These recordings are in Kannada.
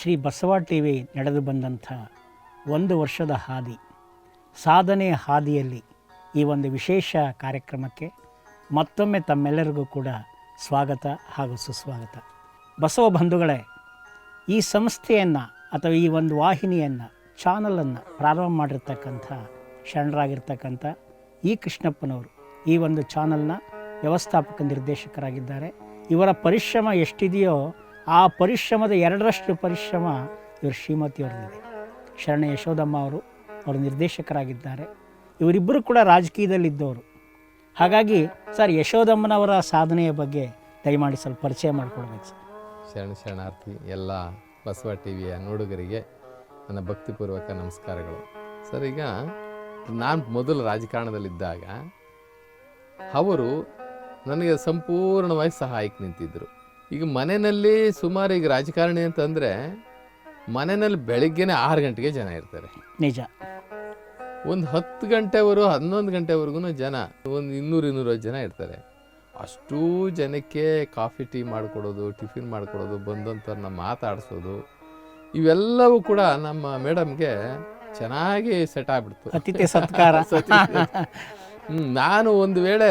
ಶ್ರೀ ಬಸವ ಟಿ ವಿ ನಡೆದು ಬಂದಂಥ ಒಂದು ವರ್ಷದ ಹಾದಿ, ಸಾಧನೆ ಹಾದಿಯಲ್ಲಿ ಈ ಒಂದು ವಿಶೇಷ ಕಾರ್ಯಕ್ರಮಕ್ಕೆ ಮತ್ತೊಮ್ಮೆ ತಮ್ಮೆಲ್ಲರಿಗೂ ಕೂಡ ಸ್ವಾಗತ ಹಾಗೂ ಸುಸ್ವಾಗತ. ಬಸವ ಬಂಧುಗಳೇ, ಈ ಸಂಸ್ಥೆಯನ್ನು ಅಥವಾ ಈ ಒಂದು ವಾಹಿನಿಯನ್ನು, ಚಾನಲನ್ನು ಪ್ರಾರಂಭ ಮಾಡಿರ್ತಕ್ಕಂಥ ಶರಣರಾಗಿರ್ತಕ್ಕಂಥ ಈ ಕೃಷ್ಣಪ್ಪನವರು ಈ ಒಂದು ಚಾನಲ್ನ ವ್ಯವಸ್ಥಾಪಕ ನಿರ್ದೇಶಕರಾಗಿದ್ದಾರೆ. ಇವರ ಪರಿಶ್ರಮ ಎಷ್ಟಿದೆಯೋ ಆ ಪರಿಶ್ರಮದ ಎರಡರಷ್ಟು ಪರಿಶ್ರಮ ಇವರು ಶ್ರೀಮತಿಯವ್ರದ್ದಿದೆ ಶರಣ ಯಶೋದಮ್ಮ ಅವರು ಅವರು ನಿರ್ದೇಶಕರಾಗಿದ್ದಾರೆ. ಇವರಿಬ್ಬರು ಕೂಡ ರಾಜಕೀಯದಲ್ಲಿದ್ದವರು. ಹಾಗಾಗಿ ಸರ್, ಯಶೋದಮ್ಮನವರ ಸಾಧನೆಯ ಬಗ್ಗೆ ದಯಮಾಡಿ ಸ್ವಲ್ಪ ಪರಿಚಯ ಮಾಡಿಕೊಡ್ಬೇಕು ಸರ್. ಶರಣ ಶರಣಾರ್ಥಿ, ಎಲ್ಲ ಬಸವ ಟಿ ವಿಯ ನೋಡುಗರಿಗೆ ನನ್ನ ಭಕ್ತಿಪೂರ್ವಕ ನಮಸ್ಕಾರಗಳು. ಸರ್, ಈಗ ನಾನು ಮೊದಲು ರಾಜಕಾರಣದಲ್ಲಿದ್ದಾಗ ಅವರು ನನಗೆ ಸಂಪೂರ್ಣವಾಗಿ ಸಹಾಯಕ್ಕೆ ನಿಂತಿದ್ದರು. ಈಗ ಮನೆಯಲ್ಲಿ ಸುಮಾರು ಈಗ ರಾಜಕಾರಣಿ ಅಂತಂದರೆ ಮನೆಯಲ್ಲಿ ಬೆಳಿಗ್ಗೆನೆ ಆರು ಗಂಟೆಗೆ ಜನ ಇರ್ತಾರೆ. ನಿಜ. ಒಂದು ಹತ್ತು ಗಂಟೆವರೆಗೂ ಹನ್ನೊಂದು ಗಂಟೆವರೆಗೂ ಜನ ಒಂದು ಇನ್ನೂರು ಇನ್ನೂರೈವತ್ತು ಜನ ಇರ್ತಾರೆ. ಅಷ್ಟೂ ಜನಕ್ಕೆ ಕಾಫಿ ಟೀ ಮಾಡಿಕೊಡೋದು ಟಿಫಿನ್ ಮಾಡಿಕೊಡೋದು ಬಂದಂಥವ್ರನ್ನ ಮಾತಾಡಿಸೋದು ಇವೆಲ್ಲವೂ ಕೂಡ ನಮ್ಮ ಮೇಡಮ್ಗೆ ಚೆನ್ನಾಗಿ ಸೆಟ್ ಆಗ್ಬಿಡ್ತು. ಅತಿಥಿ ಸತ್ಕಾರ. ನಾನು ಒಂದು ವೇಳೆ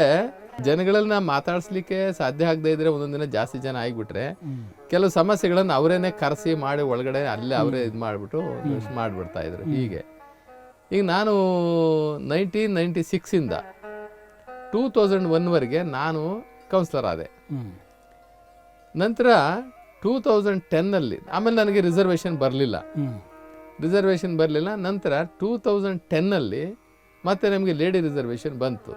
ಜನಗಳನ್ನ ಮಾತಾಡಿಸ್ಲಿಕ್ಕೆ ಸಾಧ್ಯ ಆಗದೆ ಇದ್ರೆ ಒಂದೊಂದು ದಿನ ಜಾಸ್ತಿ ಜನ ಆಗಿಬಿಟ್ರೆ ಕೆಲವು ಸಮಸ್ಯೆಗಳನ್ನು ಅವರೇನೆ ಕರೆಸಿ ಮಾಡಿ ಒಳಗಡೆ ಅಲ್ಲೇ ಅವರೇ ಇದು ಮಾಡಿಬಿಟ್ಟು ಮಾಡಿಬಿಡ್ತಾ ಇದ್ರು. ಹೀಗೆ. ಈಗ ನಾನು ನೈನ್ಟೀನ್ ನೈಂಟಿ ಸಿಕ್ಸಿಂದ ಟೂ ತೌಸಂಡ್ ಒನ್ವರೆಗೆ ನಾನು ಕೌನ್ಸಿಲರ್ ಆದೆ. ನಂತರ ಟೂ ತೌಸಂಡ್ ಟೆನ್ನಲ್ಲಿ ಆಮೇಲೆ ನನಗೆ ರಿಸರ್ವೇಷನ್ ಬರಲಿಲ್ಲ. ರಿಸರ್ವೇಶನ್ ರಿಸರ್ವೇಷನ್ ಬರಲಿಲ್ಲ ನಂತರ ಟೂ ತೌಸಂಡ್ ಟೆನ್ನಲ್ಲಿ ಮತ್ತೆ ನಮಗೆ ಲೇಡಿ ರಿಸರ್ವೇಷನ್ ಬಂತು.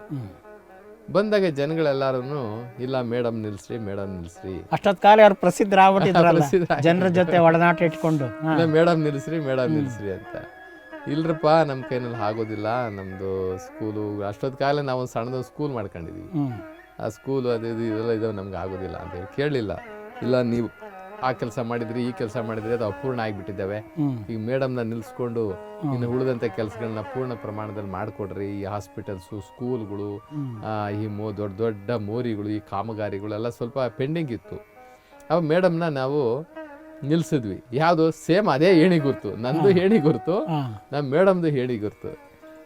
ಬಂದಾಗ ಜನಗಳೆಲ್ಲರೂ ಇಲ್ಲ ಮೇಡಮ್ ನಿಲ್ಸ್ರಿ ಮೇಡಮ್ ನಿಲ್ಸ್ರಿ. ಅಷ್ಟೊತ್ ಕಾಲ ಅವ್ರು ಪ್ರಸಿದ್ಧರಾಗ್ಬಿಟ್ಟಿದ್ರಲ್ಲ ಪ್ರಸಿದ್ಧ ಜನರ ಜೊತೆ ಒಡನಾಟ ಇಟ್ಕೊಂಡು. ಮೇಡಮ್ ನಿಲ್ಸ್ರಿ ಮೇಡಮ್ ನಿಲ್ಸ್ರಿ ಅಂತ. ಇಲ್ರಪ್ಪ ನಮ್ಮ ಕೈನಲ್ಲಿ ಆಗೋದಿಲ್ಲ. ನಮ್ಮದು ಸ್ಕೂಲು ಅಷ್ಟೊತ್ ಕಾಲ ನಾವು ಸಣ್ಣದ ಸಣ್ಣದೊಂದು ಸ್ಕೂಲ್ ಮಾಡ್ಕೊಂಡಿದ್ವಿ. ಆ ಸ್ಕೂಲು ಅದು ಇದು ಇದೆಲ್ಲ ಇದಾವೆ ನಮ್ಗೆ ಆಗೋದಿಲ್ಲ ಅಂತ ಹೇಳಿ ಕೇಳಲಿಲ್ಲ. ಇಲ್ಲ ನೀವು ಆ ಕೆಲಸ ಮಾಡಿದ್ರಿ ಈ ಕೆಲಸ ಮಾಡಿದ್ರಿ ಅದು ಅಪೂರ್ಣ ಆಗಿಬಿಟ್ಟಿದ್ದಾವೆ. ಈಗ ಮೇಡಮ್ನ ನಿಲ್ಸ್ಕೊಂಡು ಇನ್ನು ಉಳಿದಂತ ಕೆಲಸಗಳನ್ನ ಪೂರ್ಣ ಪ್ರಮಾಣದಲ್ಲಿ ಮಾಡಿಕೊಡ್ರಿ. ಈ ಹಾಸ್ಪಿಟಲ್ಸು ಸ್ಕೂಲ್ಗಳು ಆ, ಈ ಮೋ ದೊಡ್ಡ ದೊಡ್ಡ ಮೋರಿಗಳು ಈ ಕಾಮಗಾರಿಗಳೆಲ್ಲ ಸ್ವಲ್ಪ ಪೆಂಡಿಂಗ್ ಇತ್ತು. ಅವ ಮೇಡಮ್ನ ನಾವು ನಿಲ್ಸಿದ್ವಿ. ಯಾವುದು ಸೇಮ್ ಅದೇ ಏಣಿ ಗುರ್ತು. ನಂದು ಏಣಿ ಗುರ್ತು. ನಮ್ಮ ಮೇಡಮ್ದು ಏಣಿ ಗುರ್ತು.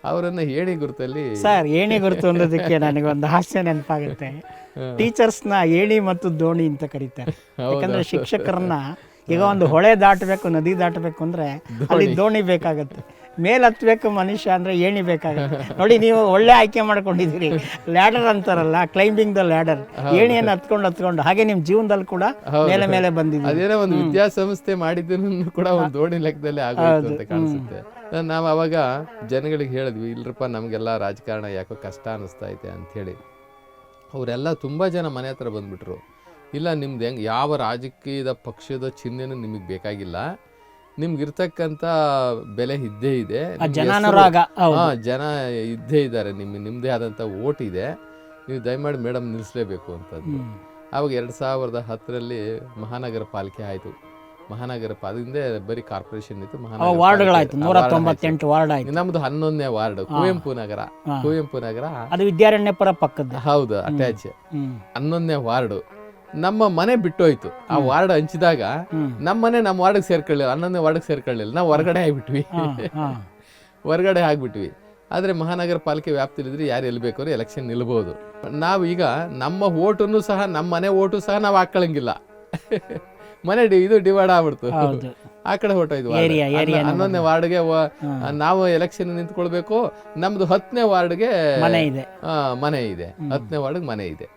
ಅವರನ್ನ ಏಣಿ ಗುರುತಲ್ಲಿ ಸರ್ ಏಣಿ ಗುರುತು ಅನ್ನೋದಕ್ಕೆ ನನಗೆ ಒಂದು ಹಾಸ್ಯ ನೆನಪಾಗುತ್ತೆ. ಟೀಚರ್ಸ್ನ ಏಣಿ ಮತ್ತು ದೋಣಿ ಅಂತ ಕರೀತಾರೆ. ಯಾಕಂದ್ರೆ ಶಿಕ್ಷಕರನ್ನ ಈಗ ಒಂದು ಹೊಳೆ ದಾಟಬೇಕು ನದಿ ದಾಟಬೇಕು ಅಂದ್ರೆ ಅಲ್ಲಿ ದೋಣಿ ಬೇಕಾಗತ್ತೆ. ಮೇಲ್ ಹತ್ಬೇಕು ಮನುಷ್ಯ ಅಂದ್ರೆ ಏಣಿ ಬೇಕಾಗುತ್ತೆ ನೋಡಿ ನೀವು ಒಳ್ಳೆ ಆಯ್ಕೆ ಮಾಡ್ಕೊಂಡಿದ್ದೀರಿ. ಲ್ಯಾಡರ್ ಅಂತಾರಲ್ಲ ಕ್ಲೈಂಬಿಂಗ್ ದ ಲ್ಯಾಡರ್ ಏಣಿಯನ್ನು ಹತ್ಕೊಂಡು ಹತ್ಕೊಂಡು ಹಾಗೆ ನಿಮ್ ಜೀವನದಲ್ಲಿ ಕೂಡ ಮೇಲೆ ಮೇಲೆ ಬಂದಿದ್ದೀನಿ ಅದೇನೋ ಒಂದು ವಿದ್ಯಾಸಂಸ್ಥೆ ಮಾಡಿದ್ದನ್ನು ಕೂಡ ಒಂದು ದೋಣಿ ಲೆಕ್ಕದಲ್ಲಿ ಆಗೋದು ಅಂತ ಕಾಣಿಸುತ್ತೆ. ನಾವು ಅವಾಗ ಜನಗಳಿಗೆ ಹೇಳಿದ್ವಿ ಇಲ್ರಪ್ಪ ನಮಗೆಲ್ಲ ರಾಜಕಾರಣ ಯಾಕೋ ಕಷ್ಟ ಅನಿಸ್ತಾ ಅಂತ ಅಂಥೇಳಿ ಅವರೆಲ್ಲ ತುಂಬ ಜನ ಮನೆ ಹತ್ರ ಬಂದ್ಬಿಟ್ರು. ಇಲ್ಲ ನಿಮ್ದು ಹೆಂಗೆ ಯಾವ ರಾಜಕೀಯದ ಪಕ್ಷದ ಚಿಹ್ನೆನೂ ನಿಮಗೆ ಬೇಕಾಗಿಲ್ಲ. ನಿಮ್ಗಿರ್ತಕ್ಕಂಥ ಬೆಲೆ ಇದ್ದೇ ಇದೆ. ಜನಾನುರಾಗ ಹಾ ಜನ ಇದ್ದೇ ಇದ್ದಾರೆ. ನಿಮ್ಮ ನಿಮ್ಮದೇ ಆದಂಥ ಓಟ್ ಇದೆ. ನೀವು ದಯಮಾಡಿ ಮೇಡಮ್ ನಿಲ್ಲಿಸಲೇಬೇಕು ಅಂತಂದು ಅವಾಗ ಆವಾಗ ಎರಡು ಸಾವಿರದ ಹತ್ತರಲ್ಲಿ ಮಹಾನಗರ ಪಾಲಿಕೆ ಆಯಿತು. ಮಹಾನಗರ ಪಾಲಿಕೆ ಬರೀ ಕಾರ್ಪೊರೇಷನ್ ಇತ್ತು ಮಹಾನಗರ. ನಮ್ದು ಹನ್ನೊಂದನೇ ವಾರ್ಡ್ ಕುವೆಂಪು ನಗರ. ಕುವೆಂಪು ನಗರ ಅದು ವಿದ್ಯಾರಣ್ಯಪುರ ಪಕ್ಕದ ಹೌದು ಅಟ್ಯಾಚ್ ಹನ್ನೊಂದನೇ ವಾರ್ಡು. ನಮ್ಮ ಮನೆ ಬಿಟ್ಟೋಯ್ತು. ಆ ವಾರ್ಡ್ ಹಂಚಿದಾಗ. ನಮ್ಮ ಮನೆ ನಮ್ಮ ವಾರ್ಡ್ಗೆ ಸೇರ್ಕೊಳ್ಳಿಲ್ಲ ಹನ್ನೊಂದನೇ ವಾರ್ಡ್ಗೆ ಸೇರ್ಕೊಳ್ಳಿಲ್ಲ. ನಾವು ಹೊರಗಡೆ ಆಗ್ಬಿಟ್ವಿ. ಹೊರಗಡೆ ಆಗ್ಬಿಟ್ವಿ. ಆದರೆ ಮಹಾನಗರ ಪಾಲಿಕೆ ವ್ಯಾಪ್ತಿಲಿದ್ರೆ ಯಾರು ಎಲ್ಲಿ ಬೇಕಾದ್ರೂ ಎಲೆಕ್ಷನ್ ನಿಲ್ಬೋದು. ನಾವು ಈಗ ನಮ್ಮ ಓಟನ್ನು ಸಹ ನಮ್ಮ ಮನೆ ಓಟು ಸಹ ನಾವು ಹಾಕೊಳ್ಳಂಗಿಲ್ಲ ಮನೆ ಡಿ- ಇದು ಡಿವೈಡ್ ಆಗ್ಬಿಡ್ತು. ಆ ಕಡೆ ಹೊರಟೋಯ್ತು ಹನ್ನೊಂದನೇ ವಾರ್ಡ್ಗೆ ನಾವು ಎಲೆಕ್ಷನ್ ನಿಂತ್ಕೊಳ್ಬೇಕು. ನಮ್ದು ಹತ್ತನೇ ವಾರ್ಡ್ಗೆ ಮನೆ ಇದೆ. ಆ, ಮನೆ ಇದೆ. ಹತ್ತನೇ ವಾರ್ಡ್ಗೆ ಮನೆ ಇದೆ.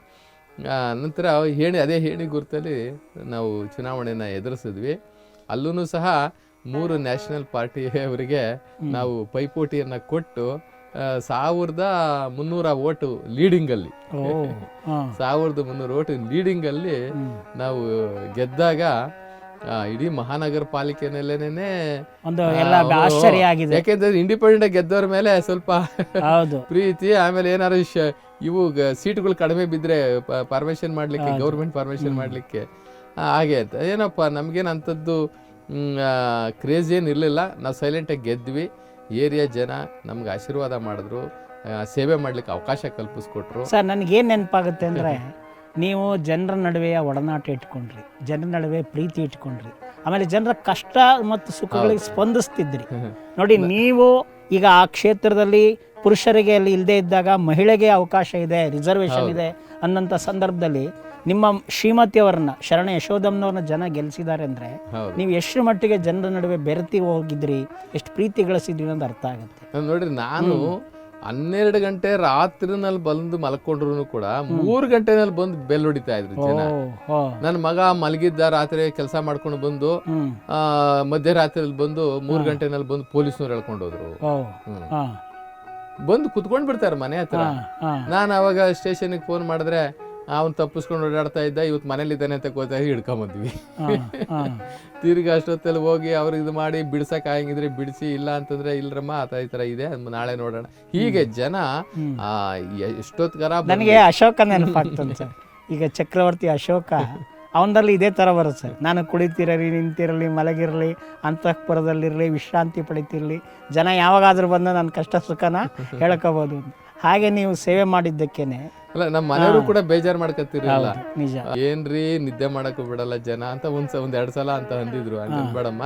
ನಂತರ ಹೇಳಿ ಅದೇ ಹೇಳಿ ಗುರುತಲ್ಲಿ ನಾವು ಚುನಾವಣೆಯನ್ನು ಎದುರಿಸಿದ್ವಿ. ಅಲ್ಲೂ ಸಹ ಮೂರು ನ್ಯಾಷನಲ್ ಪಾರ್ಟಿಯವರಿಗೆ ನಾವು ಪೈಪೋಟಿಯನ್ನು ಕೊಟ್ಟು ಸಾವಿರದ ಮುನ್ನೂರ ಓಟು ಲೀಡಿಂಗಲ್ಲಿ. ಸಾವಿರದ ಮುನ್ನೂರು ಓಟು ಲೀಡಿಂಗಲ್ಲಿ ನಾವು ಗೆದ್ದಾಗ ಇಡೀ ಮಹಾನಗರ ಪಾಲಿಕೆನಲ್ಲೇನೆ ಯಾಕೆಂದ್ರೆ ಇಂಡಿಪೆಂಡೆಂಟ್ ಗೆದ್ದವ್ರ ಮೇಲೆ ಸ್ವಲ್ಪ ಪ್ರೀತಿ ಆಮೇಲೆ ಏನಾದ್ರು ಶ- ಇವು ಸೀಟ್ಗಳು ಕಡಿಮೆ ಬಿದ್ದರೆ ಪರ್ಮಿಷನ್ ಮಾಡಲಿಕ್ಕೆ ಗೌರ್ಮೆಂಟ್ ಪರ್ಮಿಷನ್ ಮಾಡಲಿಕ್ಕೆ ಹಾಗೆ ಅಂತ. ಏನಪ್ಪ ನಮಗೇನು ಅಂಥದ್ದು ಕ್ರೇಜ್ ಏನು ಇರಲಿಲ್ಲ. ನಾವು ಸೈಲೆಂಟಾಗಿ ಗೆದ್ವಿ ಏರಿಯಾ ಜನ ನಮ್ಗೆ ಆಶೀರ್ವಾದ ಮಾಡಿದ್ರು. ಸೇವೆ ಮಾಡ್ಲಿಕ್ಕೆ ಅವಕಾಶ ಕಲ್ಪಿಸ್ಕೊಟ್ರು. ಸರ್ ನನಗೇನು ನೆನಪಾಗುತ್ತೆ ಅಂದರೆ ನೀವು ಜನರ ನಡುವೆಯ ಒಡನಾಟ ಇಟ್ಕೊಂಡ್ರಿ. ಜನರ ನಡುವೆ ಪ್ರೀತಿ ಇಟ್ಕೊಂಡ್ರಿ. ಆಮೇಲೆ ಜನರ ಕಷ್ಟ ಮತ್ತು ಸುಖಗಳಿಗೆ ಸ್ಪಂದಿಸ್ತಿದ್ರಿ. ನೋಡಿ ನೀವು ಈಗ ಆ ಕ್ಷೇತ್ರದಲ್ಲಿ ಪುರುಷರಿಗೆ ಅಲ್ಲಿ ಇಲ್ಲದೆ ಇದ್ದಾಗ ಮಹಿಳೆಗೆ ಅವಕಾಶ ಇದೆ ರಿಸರ್ವೇಶನ್ ಇದೆ ಅನ್ನಂತ ಸಂದರ್ಭದಲ್ಲಿ ನಿಮ್ಮ ಶ್ರೀಮತಿಯವರನ್ನ ಶರಣ ಯಶೋಧಮ್ನವ್ರನ್ನ ಜನ ಗೆಲ್ಸಿದ್ದಾರೆ ಅಂದ್ರೆ ನೀವು ಎಷ್ಟು ಮಟ್ಟಿಗೆ ಜನರ ನಡುವೆ ಬೆರೆತಿ ಹೋಗಿದ್ರಿ ಎಷ್ಟು ಪ್ರೀತಿ ಗಳಿಸಿದ್ರಿ ಅಂತ ಅರ್ಥ ಆಗುತ್ತೆ. ನೋಡ್ರಿ ನಾನು ಹನ್ನೆರಡು ಗಂಟೆ ರಾತ್ರಿನಲ್ಲಿ ಬಂದು ಮಲ್ಕೊಂಡ್ರು ಕೂಡ ಮೂರು ಗಂಟೆನಲ್ಲಿ ಬಂದು ಬೆಲ್ ಹೊಡಿತಾ ಇದ್ರು ಜನ. ನನ್ನ ಮಗ ಮಲಗಿದ್ದ ರಾತ್ರಿ ಕೆಲಸ ಮಾಡ್ಕೊಂಡು ಬಂದು ಮಧ್ಯರಾತ್ರಿಯಲ್ಲಿ ಬಂದು ಮೂರು ಗಂಟೆನಲ್ಲಿ ಬಂದು ಪೊಲೀಸ್ನವ್ರು ಹೇಳ್ಕೊಂಡು ಹೋದ್ರು. ಓ ಹ್ಮ್. ಹಾ. ಬಂದು ಕುತ್ಕೊಂಡ್ ಬಿಡ್ತಾರೆ ಮನೆ ಹತ್ರ. ನಾನು ಅವಾಗ ಸ್ಟೇಷನ್ಗೆ ಫೋನ್ ಮಾಡಿದ್ರೆ ಅವ್ನು ತಪ್ಪಿಸ್ಕೊಂಡು ಓಡಾಡ್ತಾ ಇದ್ದ ಇವತ್ ಮನೇಲಿ ಇದ್ದಾನೆ ಅಂತ ಗೊತ್ತಾಗಿ ಹಿಡ್ಕೊಂಬಂದ್ವಿ. ತಿರ್ಗಿ ಅಷ್ಟೊತ್ತಲ್ಲಿ ಹೋಗಿ ಅವ್ರಿಗೆ ಇದು ಮಾಡಿ ಬಿಡ್ಸಕ್ ಆಗಿದ್ರೆ ಬಿಡಿಸಿ ಇಲ್ಲ ಅಂತಂದ್ರೆ ಇಲ್ರಮ್ಮ ಆತ ಈ ತರ ಇದೆ ಅದ್ ನಾಳೆ ನೋಡೋಣ. ಹೀಗೆ ಜನ ಎಷ್ಟೊತ್ತಿಗಾರ ನನಗೆ ಅಶೋಕ ನೆನಪಾಗ್ತದೆ ಈಗ ಚಕ್ರವರ್ತಿ ಅಶೋಕ ಅವನದಲ್ಲಿ ಇದೇ ಥರ ಬರುತ್ತೆ ಸರ್. ನಾನು ಕುಳಿತಿರಲಿ ನಿಂತಿರಲಿ ಮಲಗಿರಲಿ ಅಂತಃಪುರದಲ್ಲಿರಲಿ ವಿಶ್ರಾಂತಿ ಪಡಿತಿರಲಿ ಜನ ಯಾವಾಗಾದರೂ ಬಂದು ನನ್ನ ಕಷ್ಟ ಸುಖನ ಹೇಳ್ಕೋಬೋದು. ಹಾಗೆ ನೀವು ಸೇವೆ ಮಾಡಿದ್ದಕ್ಕೇನೆ. ಅಲ್ಲ ನಮ್ಮ ಮನೆಯವರು ಕೂಡ ಬೇಜಾರ್ ಮಾಡ್ಕೊತಿರಲಿಲ್ಲ ನಿಜ. ಏನ್ರಿ ನಿದ್ದೆ ಮಾಡಕ್ಕೂ ಬಿಡಲ್ಲ ಜನ ಅಂತ ಒಂದ್ಸ ಒಂದ್ ಎರಡ್ ಸಲ ಅಂತ ಅಂದಿದ್ರು. ಬೇಡಮ್ಮ.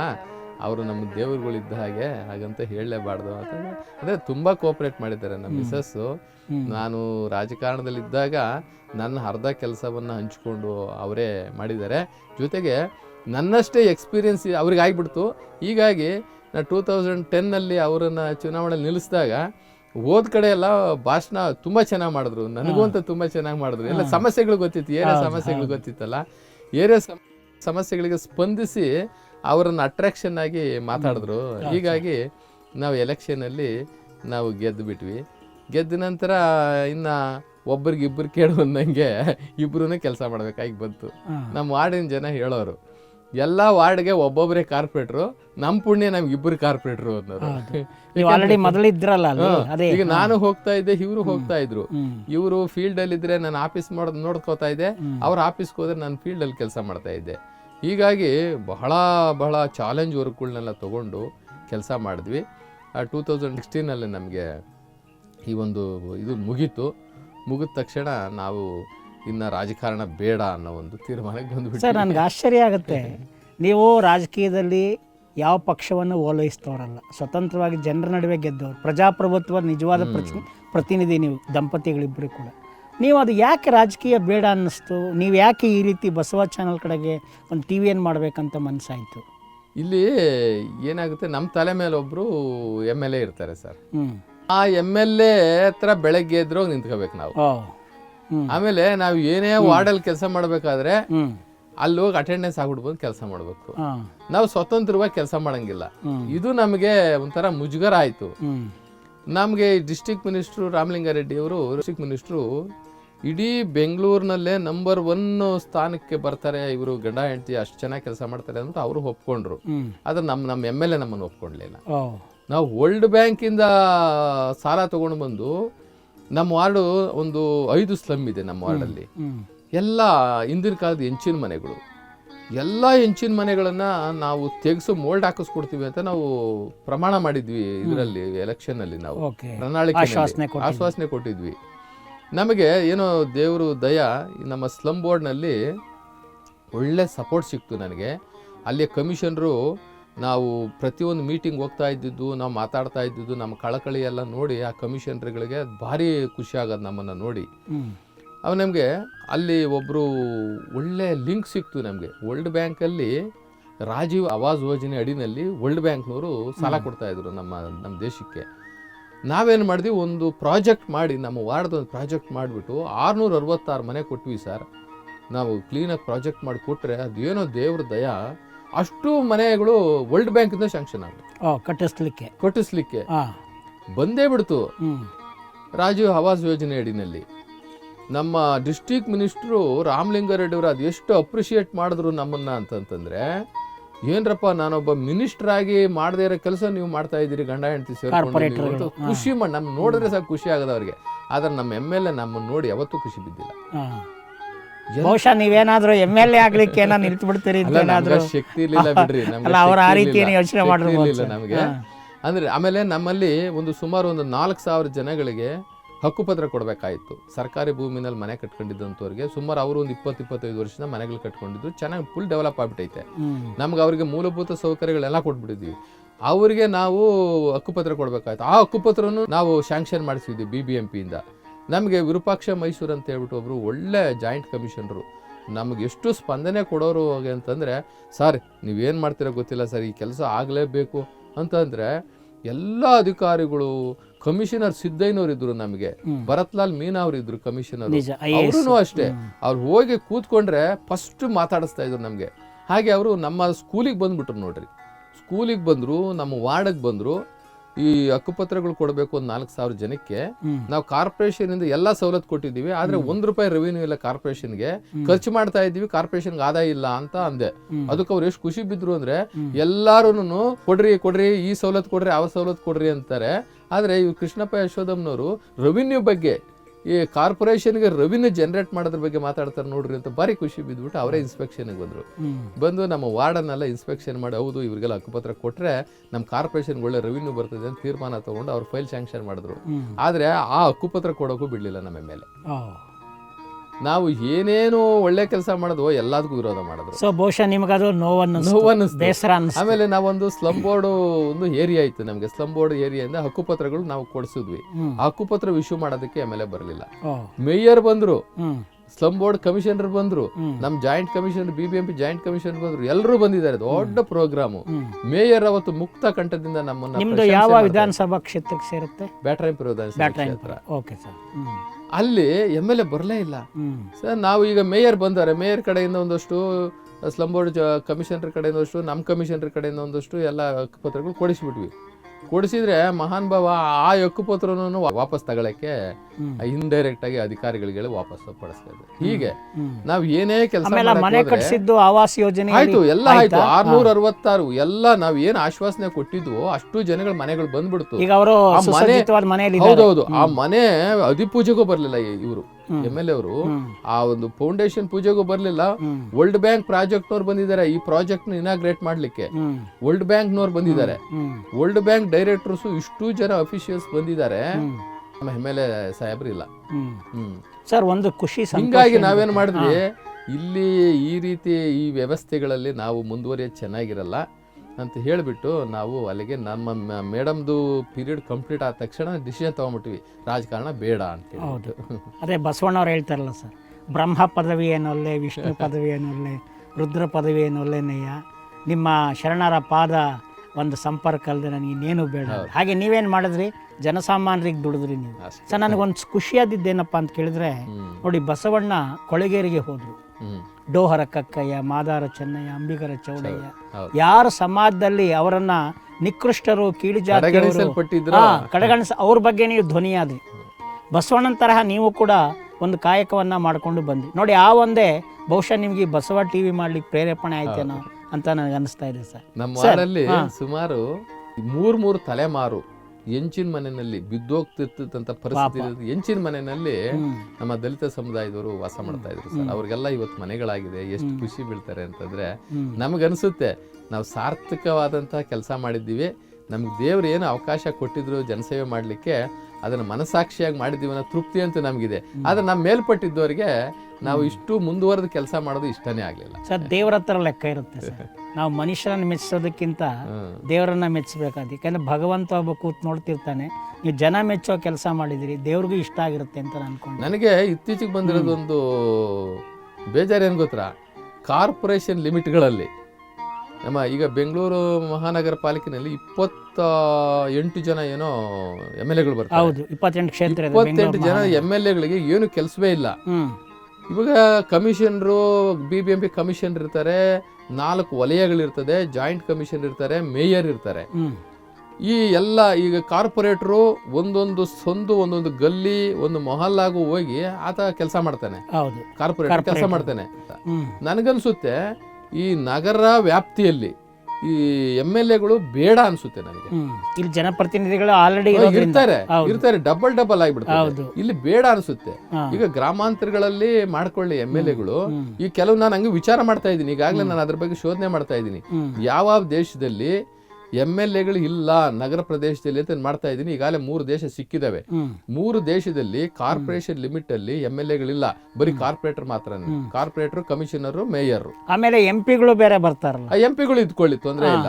ಅವರು ನಮ್ಮ ದೇವ್ರುಗಳಿದ್ದ ಹಾಗೆ ಹಾಗಂತ ಹೇಳಲೇಬಾರ್ದು. ಅಂತ ಅಂದ್ರೆ ತುಂಬಾ ಕೋಪರೇಟ್ ಮಾಡಿದ್ದಾರೆ ನಮ್ಮ ಮಿಸಸ್ ಹ್ಮ್. ನಾನು ರಾಜಕಾರಣದಲ್ಲಿದ್ದಾಗ ನನ್ನ ಅರ್ಧ ಕೆಲಸವನ್ನು ಹಂಚಿಕೊಂಡು ಅವರೇ ಮಾಡಿದ್ದಾರೆ. ಜೊತೆಗೆ ನನ್ನಷ್ಟೇ ಎಕ್ಸ್ಪೀರಿಯನ್ಸ್ ಅವ್ರಿಗೆ ಆಗಿಬಿಡ್ತು ಹೀಗಾಗಿ ನಾನು ಟೂ ತೌಸಂಡ್ ಟೆನ್ನಲ್ಲಿ ಅವರನ್ನು ಚುನಾವಣೆ ನಿಲ್ಲಿಸಿದಾಗ ಹೋದ ಕಡೆ ಎಲ್ಲ ಭಾಷಣ ತುಂಬಾ ಚೆನ್ನಾಗಿ ಮಾಡಿದ್ರು. ನನಗೂ ಅಂತ ತುಂಬಾ ಚೆನ್ನಾಗಿ ಮಾಡಿದ್ರು. ಎಲ್ಲ ಸಮಸ್ಯೆಗಳು ಗೊತ್ತಿತ್ತು. ಏರಿಯಾ ಸಮಸ್ಯೆಗಳು ಗೊತ್ತಿತ್ತಲ್ಲ. ಏರಿಯಾ ಸಮಸ್ಯೆಗಳಿಗೆ ಸ್ಪಂದಿಸಿ ಅವರನ್ನು ಅಟ್ರಾಕ್ಷನ್ ಆಗಿ ಮಾತಾಡಿದ್ರು. ಹೀಗಾಗಿ ನಾವು ಎಲೆಕ್ಷನಲ್ಲಿ ನಾವು ಗೆದ್ದು ಬಿಟ್ವಿ ಗೆದ್ದ ನಂತರ ಇನ್ನ ಒಬ್ರಿಗಿಬ್ರು ಕೇಳು ಅಂದಂಗೆ ಇಬ್ಬರೂ ಕೆಲಸ ಮಾಡ್ಬೇಕಾಗಿ ಬಂತು. ನಮ್ಮ ವಾರ್ಡಿನ ಜನ ಹೇಳೋರು ಎಲ್ಲ ವಾರ್ಡ್ಗೆ ಒಬ್ಬೊಬ್ಬರೇ ಕಾರ್ಪೊರೇಟ್ರು ನಮ್ಮ ಪುಣ್ಯ ನಮ್ಗೆ ಇಬ್ಬರು ಕಾರ್ಪೊರೇಟ್ರು ಅನ್ನೋರು. ಈಗ ನಾನು ಹೋಗ್ತಾ ಇದ್ದೆ ಇವರು ಹೋಗ್ತಾ ಇದ್ರು. ಇವರು ಫೀಲ್ಡ್ ಅಲ್ಲಿ ಇದ್ರೆ ನಾನು ಆಫೀಸ್ ಮಾಡ್ ನೋಡ್ಕೋತಾ ಇದ್ದೆ. ಅವ್ರ ಆಫೀಸ್ಗೆ ಹೋದ್ರೆ ನಾನು ಫೀಲ್ಡ್ ಅಲ್ಲಿ ಕೆಲಸ ಮಾಡ್ತಾ ಇದ್ದೆ. ಹೀಗಾಗಿ ಬಹಳ ಬಹಳ ಚಾಲೆಂಜ್ ವರ್ಕ್ಗಳನ್ನೆಲ್ಲ ತಗೊಂಡು ಕೆಲಸ ಮಾಡಿದ್ವಿ. ಟೂ ತೌಸಂಡ್ ಸಿಕ್ಸ್ಟೀನಲ್ಲಿ ನಮಗೆ ಈ ಒಂದು ಇದು ಮುಗೀತು. ಮುಗಿದ ತಕ್ಷಣ ನಾವು ಇನ್ನು ರಾಜಕಾರಣ ಬೇಡ ಅನ್ನೋ ಒಂದು ತೀರ್ಮಾನಕ್ಕೆ ಸರ್ ಬಂದ್ಬಿಟ್ಟು ನನಗೆ ಆಶ್ಚರ್ಯ ಆಗುತ್ತೆ. ನೀವು ರಾಜಕೀಯದಲ್ಲಿ ಯಾವ ಪಕ್ಷವನ್ನು ಓಲೈಸ್ತವ್ರಲ್ಲ? ಸ್ವತಂತ್ರವಾಗಿ ಜನರ ನಡುವೆ ಗೆದ್ದವರು ಪ್ರಜಾಪ್ರಭುತ್ವ ನಿಜವಾದ ಪ್ರತಿ ಪ್ರತಿನಿಧಿ ನೀವು ದಂಪತಿಗಳಿಬ್ಬರು ಕೂಡ. ನೀವು ಅದು ಯಾಕೆ ರಾಜಕೀಯ ಬೇಡ ಅನ್ನಿಸ್ತು? ನೀವು ಯಾಕೆ ಈ ರೀತಿ ಬಸವ ಚಾನಲ್ ಕಡೆಗೆ ಒಂದು ಟಿ ವಿಯನ್ನು ಮಾಡಬೇಕಂತ ಮನಸ್ಸಾಯಿತು? ಇಲ್ಲಿ ಏನಾಗುತ್ತೆ ನಮ್ಮ ತಲೆ ಮೇಲೆ ಒಬ್ಬರು ಎಂ ಎಲ್ ಎ ಇರ್ತಾರೆ ಸರ್. ಹ್ಞೂ ಆ ಎಂ ಎಲ್ ಎ ಹತ್ರ ಬೆಳಗ್ಗೆ ಎದ್ರು ನಿಂತ್ಕೋಬೇಕು ನಾವು. ಆಮೇಲೆ ನಾವು ಏನೇ ವಾರ್ಡಲ್ಲಿ ಕೆಲಸ ಮಾಡಬೇಕಾದ್ರೆ ಅಲ್ಲಿ ಹೋಗಿ ಅಟೆಂಡೆನ್ಸ್ ಆಗ್ಬಿಡ್ಬೋದು ಕೆಲಸ ಮಾಡಬೇಕು. ನಾವು ಸ್ವತಂತ್ರವಾಗಿ ಕೆಲಸ ಮಾಡಂಗಿಲ್ಲ. ಇದು ನಮಗೆ ಒಂಥರ ಮುಜುಗರ ಆಯಿತು ನಮ್ಗೆ ಡಿಸ್ಟಿಕ್ ಮಿನಿಸ್ಟ್ರು ರಾಮಲಿಂಗಾರೆಡ್ಡಿ ಅವರು ಡಿಸ್ಟಿಕ್ ಮಿನಿಸ್ಟ್ರು ಇಡೀ ಬೆಂಗಳೂರಿನಲ್ಲೇ ನಂಬರ್ ಒನ್ ಸ್ಥಾನಕ್ಕೆ ಬರ್ತಾರೆ. ಇವರು ಗಂಡ ಹೆಂಡತಿ ಅಷ್ಟು ಚೆನ್ನಾಗಿ ಕೆಲಸ ಮಾಡ್ತಾರೆ ಅಂತ ಅವರು ಒಪ್ಕೊಂಡ್ರು. ಆದ್ರೆ ನಮ್ಮ ನಮ್ಮ ಎಂ ಎಲ್ ಎ ನಮ್ಮನ್ನು ಒಪ್ಕೊಂಡ್ಲಿಲ್ಲ. ನಾವು ವರ್ಲ್ಡ್ ಬ್ಯಾಂಕಿಂದ ಸಾಲ ತಗೊಂಡು ಬಂದು ನಮ್ಮ ವಾರ್ಡು ಒಂದು ಐದು ಸ್ಲಮ್ ಇದೆ ನಮ್ಮ ವಾರ್ಡಲ್ಲಿ. ಎಲ್ಲ ಹಿಂದಿನ ಕಾಲದ ಹೆಂಚಿನ ಮನೆಗಳು. ಎಲ್ಲ ಹೆಂಚಿನ ಮನೆಗಳನ್ನ ನಾವು ತೆಗೆಸು ಮೋಲ್ಡ್ ಹಾಕಿಸ್ಕೊಡ್ತೀವಿ ಅಂತ ನಾವು ಪ್ರಮಾಣ ಮಾಡಿದ್ವಿ ಇದರಲ್ಲಿ ಎಲೆಕ್ಷನ್ನಲ್ಲಿ ನಾವು. ಪ್ರಣಾಳಿಕೆ ಆಶ್ವಾಸನೆ ಕೊಟ್ಟಿದ್ವಿ. ನಮಗೆ ಏನೋ ದೇವರು ದಯ ನಮ್ಮ ಸ್ಲಮ್ ಬೋರ್ಡ್ನಲ್ಲಿ ಒಳ್ಳೆ ಸಪೋರ್ಟ್ ಸಿಕ್ತು ನನಗೆ. ಅಲ್ಲಿ ಕಮಿಷನರು ನಾವು ಪ್ರತಿಯೊಂದು ಮೀಟಿಂಗ್ ಹೋಗ್ತಾ ಇದ್ದಿದ್ದು ನಾವು ಮಾತಾಡ್ತಾ ಇದ್ದಿದ್ದು ನಮ್ಮ ಕಳಕಳಿ ಎಲ್ಲ ನೋಡಿ ಆ ಕಮಿಷನರ್ಗಳಿಗೆ ಭಾರಿ ಖುಷಿ ಆಗೋದು ನಮ್ಮನ್ನು ನೋಡಿ. ಅವು ನಮಗೆ ಅಲ್ಲಿ ಒಬ್ಬರು ಒಳ್ಳೆ ಲಿಂಕ್ ಸಿಕ್ತು ನಮಗೆ. ವರ್ಲ್ಡ್ ಬ್ಯಾಂಕಲ್ಲಿ ರಾಜೀವ್ ಆವಾಸ್ ಯೋಜನೆ ಅಡಿನಲ್ಲಿ ವರ್ಲ್ಡ್ ಬ್ಯಾಂಕ್ನವರು ಸಾಲ ಕೊಡ್ತಾ ಇದ್ರು ನಮ್ಮ ನಮ್ಮ ದೇಶಕ್ಕೆ. ನಾವೇನು ಮಾಡಿದ್ವಿ? ಒಂದು ಪ್ರಾಜೆಕ್ಟ್ ಮಾಡಿ ನಮ್ಮ ವಾರ್ಡ್ದ ಒಂದು ಪ್ರಾಜೆಕ್ಟ್ ಮಾಡಿಬಿಟ್ಟು ಆರುನೂರ ಅರವತ್ತಾರು ಮನೆ ಕೊಟ್ವಿ ಸರ್. ನಾವು ಕ್ಲೀನಾಗಿ ಪ್ರಾಜೆಕ್ಟ್ ಮಾಡಿ ಕೊಟ್ಟರೆ ಅದೇನೋ ದೇವ್ರ ದಯ ಅಷ್ಟು ಮನೆಗಳು ವರ್ಲ್ಡ್ ಬ್ಯಾಂಕಿಂದ ಶಾಂಕ್ಷನ್ ಆಗುತ್ತೆ ಓ ಕಟ್ಟಿಸ್ಲಿಕ್ಕೆ. ಕೊಟ್ಟಿಸ್ಲಿಕ್ಕೆ. ಹಾಂ. ಬಂದೇ ಬಿಡ್ತು. ಹ್ಞೂ ರಾಜೀವ್ ಆವಾಸ್ ಯೋಜನೆ ಅಡಿನಲ್ಲಿ. ನಮ್ಮ ಡಿಸ್ಟ್ರಿಕ್ಟ್ ಮಿನಿಸ್ಟ್ರು ರಾಮಲಿಂಗಾರೆಡ್ಡಿ ಅವರು ಅದು ಎಷ್ಟು ಅಪ್ರಿಷಿಯೇಟ್ ಮಾಡಿದ್ರು ನಮ್ಮನ್ನ ಅಂತಂತಂದ್ರೆ ಏನ್ರಪ್ಪ ನಾನೊಬ್ಬ ಮಿನಿಸ್ಟರ್ ಆಗಿ ಮಾಡದೇ ಇರೋ ಕೆಲಸ ನೀವು ಮಾಡ್ತಾ ಇದ್ದೀರಿ ಗಂಡ ಹೆಂಡತಿ ಗಳು. ಖುಷಿ ಮಾಡಿ ನಮ್ ನೋಡಿದ್ರೆ ಸಾಕು ಖುಷಿ ಆಗದ ಅವ್ರಿಗೆ ಆದ್ರೆ ನಮ್ಮ ಎಂ ಎಲ್ ಎ ನಮ್ಮನ್ನ ನೋಡಿ ಯಾವತ್ತೂ ಖುಷಿ ಬಿದ್ದಿಲ್ಲ. ಹಾಂ. ಬಹುಶಃ ನೀವೇನಾದ್ರೂ ಎಂ ಎಲ್ ಎ ಆಗ್ಲಿಕ್ಕೆ ಏನೋ ನಿಲ್ತು ಬಿಡ್ತೀರಿ ಅಲ್ಲ, ನಮ್ಗೆ ಶಕ್ತಿ ಇರ್ಲಿಲ್ಲ ಬಿಡ್ರಿ ನಮ್ಗೆ ಅಲ್ಲ, ಅವ್ರು ಆ ಶಕ್ತಿ ರೀತಿ ಏನು ಇರ್ಲಿಲ್ಲ. ಯೋಚನೆ ಶಕ್ತಿ ಮಾಡಿರ್ಬೋದು ಇರ್ಲಿಲ್ಲ ಸರ್. ನಮಗೆ. ಅಂದ್ರೆ ಆಮೇಲೆ ನಮ್ಮಲ್ಲಿ ಒಂದು ಸುಮಾರು ಒಂದು ನಾಲ್ಕು ಸಾವಿರ ಜನಗಳಿಗೆ ಹಕ್ಕುಪತ್ರ ಕೊಡಬೇಕಾಯಿತು. ಸರ್ಕಾರಿ ಭೂಮಿನಲ್ಲಿ ಮನೆ ಕಟ್ಕೊಂಡಿದ್ದಂಥವ್ರಿಗೆ ಸುಮಾರು ಅವರು ಒಂದು ಇಪ್ಪತ್ತು ಇಪ್ಪತ್ತೈದು ವರ್ಷದ ಮನೆಗಳು ಕಟ್ಕೊಂಡಿದ್ರು ಚೆನ್ನಾಗಿ ಫುಲ್ ಡೆವಲಪ್ ಆಗ್ಬಿಟ್ಟೈತೆ. ಹ್ಮ್. ನಮ್ಗೆ ಅವರಿಗೆ ಮೂಲಭೂತ ಸೌಕರ್ಯಗಳೆಲ್ಲ ಕೊಟ್ಬಿಟ್ಟಿದ್ವಿ. ಅವರಿಗೆ ನಾವು ಹಕ್ಕುಪತ್ರ ಕೊಡಬೇಕಾಯ್ತು. ಆ ಹಕ್ಕುಪತ್ರನು ನಾವು ಶಾಂಕ್ಷನ್ ಮಾಡಿಸಿದ್ವಿ ಬಿ ಬಿ ಎಂ ಪಿಯಿಂದ ನಮಗೆ ವಿರೂಪಾಕ್ಷ ಮೈಸೂರು ಅಂತ ಹೇಳ್ಬಿಟ್ಟು ಒಬ್ಬರು ಒಳ್ಳೆ ಜಾಯಿಂಟ್ ಕಮಿಷನರು. ನಮಗೆ ಎಷ್ಟು ಸ್ಪಂದನೆ ಕೊಡೋರು ಹೋಗಿ ಅಂತಂದರೆ ಸರ್ ನೀವೇನು ಮಾಡ್ತೀರೋ ಗೊತ್ತಿಲ್ಲ ಸರ್ ಈ ಕೆಲಸ ಆಗಲೇಬೇಕು. ಅಂತಂದರೆ ಎಲ್ಲ ಅಧಿಕಾರಿಗಳು ಕಮಿಷನರ್ ಸಿದ್ದಯ್ಯನವ್ರು ಇದ್ರು ನಮಗೆ. ಭರತ್ಲಾಲ್ ಮೀನಾ ಅವರು ಇದ್ರು ಕಮಿಷನರ್. ಅವರು ಅಷ್ಟೇ. ಅವ್ರು ಹೋಗಿ ಕೂತ್ಕೊಂಡ್ರೆ ಫಸ್ಟ್ ಮಾತಾಡಿಸ್ತಾ ಇದ್ರು ನಮಗೆ. ಹಾಗೆ ಅವರು ನಮ್ಮ ಸ್ಕೂಲಿಗೆ ಬಂದ್ಬಿಟ್ರು ನೋಡ್ರಿ. ಸ್ಕೂಲಿಗೆ ಬಂದರು ನಮ್ಮ ವಾರ್ಡಿಗೆ ಬಂದರು. ಈ ಹಕ್ಕುಪತ್ರಗಳು ಕೊಡಬೇಕು ಒಂದು ನಾಲ್ಕು ಸಾವಿರ ಜನಕ್ಕೆ ನಾವು ಕಾರ್ಪೊರೇಷನ್ ಇಂದ ಎಲ್ಲಾ ಸವಲತ್ತು ಕೊಟ್ಟಿದ್ದೀವಿ. ಆದ್ರೆ ಒಂದ್ ರೂಪಾಯಿ ರೆವಿನ್ಯೂ ಇಲ್ಲ ಕಾರ್ಪೊರೇಷನ್ಗೆ ಖರ್ಚು ಮಾಡ್ತಾ ಇದ್ದೀವಿ ಕಾರ್ಪೊರೇಷನ್ಗೆ ಆದಾಯ ಇಲ್ಲ ಅಂತ ಅಂದೆ. ಅದಕ್ಕೆ ಅವ್ರು ಎಷ್ಟು ಖುಷಿ ಬಿದ್ರು ಅಂದ್ರೆ. ಎಲ್ಲಾರು ಕೊಡ್ರಿ ಕೊಡ್ರಿ ಈ ಸವಲತ್ತು ಕೊಡ್ರಿ ಆ ಸವಲತ್ತು ಕೊಡ್ರಿ ಅಂತಾರೆ. ಆದ್ರೆ ಇವ್ರು ಕೃಷ್ಣಪ್ಪ ಯಶೋಧಮ್ನವರು ರೆವಿನ್ಯೂ ಬಗ್ಗೆ ಈ ಕಾರ್ಪೊರೇಷನ್ಗೆ ರೆವಿನ್ಯೂ ಜನರೇಟ್ ಮಾಡೋದ್ರ ಬಗ್ಗೆ ಮಾತಾಡ್ತಾರೆ ನೋಡ್ರಿ ಅಂತ ಭಾರಿ ಖುಷಿ ಬಿದ್ಬಿಟ್ಟು ಅವರೇ ಇನ್ಸ್ಪೆಕ್ಷನ್ಗೆ ಬಂದ್ರು. ಬಂದು ನಮ್ಮ ವಾರ್ಡನ್ನೆಲ್ಲ ಇನ್ಸ್ಪೆಕ್ಷನ್ ಮಾಡಿ ಹೌದು ಇವರಿಗೆಲ್ಲ ಹಕ್ಕುಪತ್ರ ಕೊಟ್ರೆ ನಮ್ಮ ಕಾರ್ಪೊರೇಷನ್ಗೆ ಒಳ್ಳೆ ರೆವಿನ್ಯೂ ಬರ್ತದೆ ಅಂತ ತೀರ್ಮಾನ ತಗೊಂಡು ಅವ್ರು ಫೈಲ್ ಸ್ಯಾಂಕ್ಷನ್ ಮಾಡಿದ್ರು. ಆದರೆ ಆ ಹಕ್ಕುಪತ್ರ ಕೊಡೋಕ್ಕೂ ಬಿಡ್ಲಿಲ್ಲ ನಮ್ಮ ಮೇಲೆ ನಾವು ಏನೇನು ಒಳ್ಳೆ ಕೆಲಸ ಮಾಡೋದು ಎಲ್ಲದಕ್ಕೂ ವಿರೋಧ ಮಾಡಿದ್ರು. ಸೊ ಬಹುಶಃ ಅದು ನೋವನ್ನು ನೋವನ್ನು. ಬೇಸರ ಆಮೇಲೆ ನಾವೊಂದು ಸ್ಲಂ ಬೋರ್ಡ್ ಒಂದು ಏರಿಯಾ ಇತ್ತು ನಮಗೆ. ಸ್ಲಂ ಬೋರ್ಡ್ ಏರಿಯಾದಿಂದ ಹಕ್ಕುಪತ್ರಗಳು ನಾವು ಕೊಡಿಸಿದ್ವಿ. ಹಕ್ಕುಪತ್ರ ಇಶ್ಯೂ ಮಾಡೋದಕ್ಕೆ ಆಮೇಲೆ ಬರಲಿಲ್ಲ. ಮೇಯರ್ ಬಂದ್ರು ಸ್ಲಂ ಬೋರ್ಡ್ ಕಮಿಷನರ್ ಬಂದ್ರು ನಮ್ joint commissioner B B M P joint commissioner ಬಂದ್ರು ಎಲ್ಲರೂ ಬಂದಿದ್ದಾರೆ. ದೊಡ್ಡ ಪ್ರೋಗ್ರಾಮ್ ಮೇಯರ್ ಅವತ್ತು ಮುಕ್ತ ಕಂಠದಿಂದ ನಮ್ಮನ್ನ ಯಾವ. ವಿಧಾನಸಭಾ ಕ್ಷೇತ್ರಕ್ಕೆ ಸೇರುತ್ತೆ? ಬ್ಯಾಟರಾಯನಪುರ ವಿಧಾನಸಭಾ ಕ್ಷೇತ್ರ. ಓಕೆ ಸರ್ ಅಲ್ಲಿ ಎಂ ಎಲ್ ಎ ಬರಲೇ ಇಲ್ಲ. ಸರ್ ನಾವು ಈಗ ಮೇಯರ್ ಬಂದಾರೆ ಮೇಯರ್ ಕಡೆಯಿಂದ ಒಂದಷ್ಟು ಸ್ಲಂಬೋರ್ಡ್ ಕಮಿಷನರ್ ಕಡೆಯಿಂದ ಒಂದಷ್ಟು ನಮ್ಮ ಕಮಿಷನರ್ ಕಡೆಯಿಂದ ಒಂದಷ್ಟು ಎಲ್ಲ ಪತ್ರಗಳು ಕೊಡಿಸ್ಬಿಟ್ವಿ. ಕೊಡಿಸಿದ್ರೆ ಮಹಾನ್ ಭಾವ ಆ ಯಕ್ಕುಪತ್ರನೂ ವಾಪಸ್ ತಗೊಳಕ್ಕೆ ಇಂಡೈರೆಕ್ಟ್ ಆಗಿ ಅಧಿಕಾರಿಗಳಿಗೆ ವಾಪಸ್ ಪಡಿಸ್ತಾ ಇದ್ದಾರೆ ಹೀಗೆ ನಾವು ಏನೇ ಕೆಲಸ ಆಮೇಲೆ ಮನೆ ಕಟ್ಸಿದ್ದು ಆವಾಸ್ ಯೋಜನೆ ಆಯ್ತು ಎಲ್ಲ ಆಯ್ತು? ಆರ್ನೂರ ಅರವತ್ತಾರು ಎಲ್ಲ ನಾವ್ ಏನ್ ಆಶ್ವಾಸನೆ ಕೊಟ್ಟಿದ್ವು ಅಷ್ಟು ಜನಗಳ ಮನೆಗಳು ಬಂದ್ಬಿಡ್ತು. ಹೌದೌದು ಆ ಮನೆ ಅಧಿಪೂಜೆಗೂ ಬರ್ಲಿಲ್ಲ ಇವರು. ಎಂ ಎಲ್ ಎ ಅವರು ಆ ಒಂದು ಫೌಂಡೇಶನ್ ಪೂಜೆಗೂ ಬರ್ಲಿಲ್ಲ. ವರ್ಲ್ಡ್ ಬ್ಯಾಂಕ್ ಪ್ರಾಜೆಕ್ಟ್ ನವ್ರು ಬಂದಿದ್ದಾರೆ. ಈ ಪ್ರಾಜೆಕ್ಟ್ನ ಇನಾಗ್ರೇಟ್ ಮಾಡ್ಲಿಕ್ಕೆ. ವರ್ಲ್ಡ್ ಬ್ಯಾಂಕ್ ನವ್ರು ಬಂದಿದ್ದಾರೆ. ವರ್ಲ್ಡ್ ಬ್ಯಾಂಕ್ ಡೈರೆಕ್ಟರ್ಸ್ ಇಷ್ಟು ಜನ ಅಫಿಷಿಯಲ್ಸ್ ಬಂದಿದ್ದಾರೆ. ನಮ್ಮ ಎಂ ಎಲ್ ಎ ಸಾಹೇಬ್ರು ಇಲ್ಲ. ಹ್ಮ್. ಹ್ಮ್. ಸರ್ ಒಂದು ಖುಷಿ ಹಿಂಗಾಗಿ ನಾವೇನ್ ಮಾಡಿದ್ವಿ? ಇಲ್ಲಿ ಈ ರೀತಿ ಈ ವ್ಯವಸ್ಥೆಗಳಲ್ಲಿ ನಾವು ಮುಂದುವರಿಯೋದು ಚೆನ್ನಾಗಿರಲ್ಲ. ಅಂತ ಹೇಳಿಬಿಟ್ಟು ನಾವು ಅಲ್ಲಿಗೆ ನಮ್ಮ ಮೇಡಮ್ದು ಪೀರಿಯಡ್ ಕಂಪ್ಲೀಟ್ ಆದ ತಕ್ಷಣ ಡಿಸಿಷನ್ ತೊಗೊಂಡ್ಬಿಟ್ವಿ ರಾಜಕಾರಣ ಬೇಡ ಅಂತ ಹೌದು. ಅದೇ ಬಸವಣ್ಣವ್ರು ಹೇಳ್ತಾರಲ್ಲ ಸರ್ ಬ್ರಹ್ಮ ಪದವಿ ಏನೊಲ್ಲೆ ವಿಷ್ಣು ಪದವಿ ಏನೊಲ್ಲೆ ರುದ್ರ ಪದವಿ ಏನೊಲ್ಲೆನಯ್ಯ ನಿಮ್ಮ ಶರಣರ ಪಾದ ಒಂದು ಸಂಪರ್ಕ ಅಲ್ಲದೆ ನನಗೆ ಇನ್ನೇನು ಬೇಡ. ಹಾಗೆ ನೀವೇನು ಮಾಡಿದ್ರಿ? ಜನಸಾಮಾನ್ಯರಿಗೆ ದುಡಿದ್ರಿ ನೀವು. ಸರ್ ನನಗೊಂದು ಖುಷಿಯಾದಿದ್ದೇನಪ್ಪ ಅಂತ ಕೇಳಿದ್ರೆ ನೋಡಿ ಬಸವಣ್ಣ ಕೊಳಗೇರಿಗೆ ಹೋದರು. ಡೋಹರ ಕಕ್ಕಯ್ಯ ಮಾದಾರ ಚೆನ್ನಯ್ಯ ಅಂಬಿಗರ ಚೌಡಯ್ಯ. ಯಾರು ಸಮಾಜದಲ್ಲಿ ಅವರನ್ನ ನಿಕೃಷ್ಟರು ಕೀಳು ಜಾತಿಯವರು ಕಡೆಗಣಿಸ ಅವ್ರ ಬಗ್ಗೆ ನೀವು ಧ್ವನಿಯಾದ್ರಿ ಬಸವಣ್ಣನ ತರಹ ನೀವು ಕೂಡ ಒಂದು ಕಾಯಕವನ್ನ ಮಾಡ್ಕೊಂಡು ಬಂದ್ವಿ ನೋಡಿ ಆ ಒಂದೇ ಬಹುಶಃ ನಿಮ್ಗೆ ಬಸವ ಟಿವಿ ಮಾಡ್ಲಿಕ್ಕೆ ಪ್ರೇರೇಪಣೆ ಆಯ್ತೇನೋ ಅಂತ ನನಗೆ ಅನಿಸ್ತಾ ಇದೆ ಸರ್. ನಮ್ಮ. ಸುಮಾರು ಮೂರ್ ಮೂರು ತಲೆಮಾರು ಎಂಚಿನ ಮನೆಯಲ್ಲಿ ಬಿದ್ದೋಗ್ತಿರ್ತಂತ ಪರಿಸ್ಥಿತಿ ಹೆಂಚಿನ ಎಂಚಿನ ಮನೆಯಲ್ಲಿ. ನಮ್ಮ ದಲಿತ ಸಮುದಾಯದವರು ವಾಸ ಮಾಡ್ತಾ ಇದ್ರು ಸರ್. ಅವ್ರಿಗೆಲ್ಲ ಇವತ್ತು ಮನೆಗಳಾಗಿದೆ. ಎಷ್ಟು ಖುಷಿ ಬೀಳ್ತಾರೆ ಅಂತಂದ್ರೆ. ನಮಗನ್ಸುತ್ತೆ ನಾವು ಸಾರ್ಥಕವಾದಂತಹ ಕೆಲಸ ಮಾಡಿದ್ದೀವಿ. ನಮ್ಗೆ ದೇವ್ರು ಏನು ಅವಕಾಶ ಕೊಟ್ಟಿದ್ರು ಜನಸೇವೆ ಮಾಡಲಿಕ್ಕೆ ಅದನ್ನ ಮನಸಾಕ್ಷಿಯಾಗಿ ಮಾಡಿದ್ದೀವಿ ಅನ್ನೋ ತೃಪ್ತಿ ಅಂತೂ ನಮಗಿದೆ. ಆದ್ರೆ ನಮ್ಮ ಮೇಲ್ಪಟ್ಟಿದ್ದವರಿಗೆ ನಾವು ಇಷ್ಟು ಮುಂದುವರೆದ ಕೆಲಸ ಮಾಡೋದು ಇಷ್ಟನೇ ಆಗಲಿಲ್ಲ. ಸರ್ ದೇವರ ಹತ್ರ ಲೆಕ್ಕ ಇರುತ್ತೆ ಸರ್. ನಾವು ಮನುಷ್ಯರನ್ನು ಮೆಚ್ಚಿಸೋದಕ್ಕಿಂತ ದೇವರನ್ನ ಮೆಚ್ಚಬೇಕಾದ ಯಾಕಂದ್ರೆ ಭಗವಂತ ಒಬ್ಬ ಕೂತ್ ನೋಡ್ತಿರ್ತಾನೆ ನೀವು ಜನ ಮೆಚ್ಚೋ ಕೆಲಸ ಮಾಡಿದಿರಿ ದೇವ್ರಿಗೂ ಇಷ್ಟ ಆಗಿರುತ್ತೆ ಅಂತ ನಾನು ಅನ್ಕೊಂಡೆ. ನನಗೆ ಇತ್ತೀಚೆಗೆ ಬಂದಿರೋದೊಂದು ಬೇಜಾರೇನು ಗೊತ್ತಾ? ಕಾರ್ಪೊರೇಷನ್ ಲಿಮಿಟ್ಗಳಲ್ಲಿ ನಮ್ಮ ಈಗ ಬೆಂಗಳೂರು ಮಹಾನಗರ ಪಾಲಿಕೆನಲ್ಲಿ ಇಪ್ಪತ್ತ ಎಂಟು ಜನ ಏನೋ ಎಂ ಎಲ್ ಎಗಳು ಬರ್ತಾರೆ. ಹೌದು ಇಪ್ಪತ್ತೆಂಟು ಕ್ಷೇತ್ರ ಇದೆ ಇಪ್ಪತ್ತೆಂಟು ಜನ. ಎಂ ಎಲ್ ಎಗಳಿಗೆ ಏನು ಕೆಲಸವೇ ಇಲ್ಲ. ಇವಾಗ commissioner B B M P commission ಇರ್ತಾರೆ ನಾಲ್ಕು ವಲಯಗಳಿರ್ತದೆ ಜಾಯಿಂಟ್ ಕಮಿಷನ್ ಇರ್ತಾರೆ ಮೇಯರ್ ಇರ್ತಾರೆ. ಈ ಎಲ್ಲ ಈಗ ಕಾರ್ಪೊರೇಟ್ರು ಒಂದೊಂದು ಸಂದು ಒಂದೊಂದು ಗಲ್ಲಿ ಒಂದು ಮೊಹಲ್ಲಾಗೂ ಹೋಗಿ ಆತ ಕೆಲಸ ಮಾಡ್ತಾನೆ. ಹೌದು ಕಾರ್ಪೊರೇಟ್ ಕೆಲಸ. ಮಾಡ್ತಾನೆ. ನನಗನ್ಸುತ್ತೆ ಈ ನಗರ ವ್ಯಾಪ್ತಿಯಲ್ಲಿ ಈ ಎಂ ಎಲ್ ಎಗಳು ಬೇಡ ಅನ್ಸುತ್ತೆ ನನಗೆ. ಇಲ್ಲಿ ಜನಪ್ರತಿನಿಧಿಗಳು ಆಲ್ರೆಡಿ ಇರ್ತಾರೆ. ಇರ್ತಾರೆ. ಡಬಲ್ ಡಬಲ್ ಆಗಿಬಿಡ್ತಾರೆ ಇಲ್ಲಿ ಬೇಡ ಅನ್ಸುತ್ತೆ. ಈಗ ಗ್ರಾಮಾಂತರಗಳಲ್ಲಿ ಮಾಡ್ಕೊಳ್ಳಿ ಎಂ ಎಲ್ ಎಗಳು. ಈ ಕೆಲವು ನಾನು ಹಂಗೆ ವಿಚಾರ ಮಾಡ್ತಾ ಇದ್ದೀನಿ. ಈಗಾಗಲೇ ನಾನು ಅದ್ರ ಬಗ್ಗೆ ಶೋಧನೆ ಮಾಡ್ತಾ ಇದ್ದೀನಿ. ಯಾವ ದೇಶದಲ್ಲಿ ಎಂ ಎಲ್ ಎಗಳು ಇಲ್ಲ ನಗರ ಪ್ರದೇಶದಲ್ಲಿ ಅಂತ ಮಾಡ್ತಾ ಇದ್ದೀನಿ. ಈಗಾಗಲೇ ಮೂರು ದೇಶ ಸಿಕ್ಕಿದಾವೆ. ಮೂರು ದೇಶದಲ್ಲಿ ಕಾರ್ಪೊರೇಷನ್ ಲಿಮಿಟ್ ಅಲ್ಲಿ ಎಂ ಎಲ್ ಎಗಳಿಲ್ಲ ಬರೀ ಕಾರ್ಪೊರೇಟರ್ ಮಾತ್ರ ಕಾರ್ಪೊರೇಟರ್ ಕಮಿಷನರ್ ಮೇಯರ್. ಆಮೇಲೆ ಎಂ ಪಿಗಳು ಬೇರೆ ಬರ್ತಾರಲ್ಲ. ಎಂ ಪಿಗಳು ಇದ್ಕೊಳ್ಳಿ ತೊಂದರೆ ಇಲ್ಲ.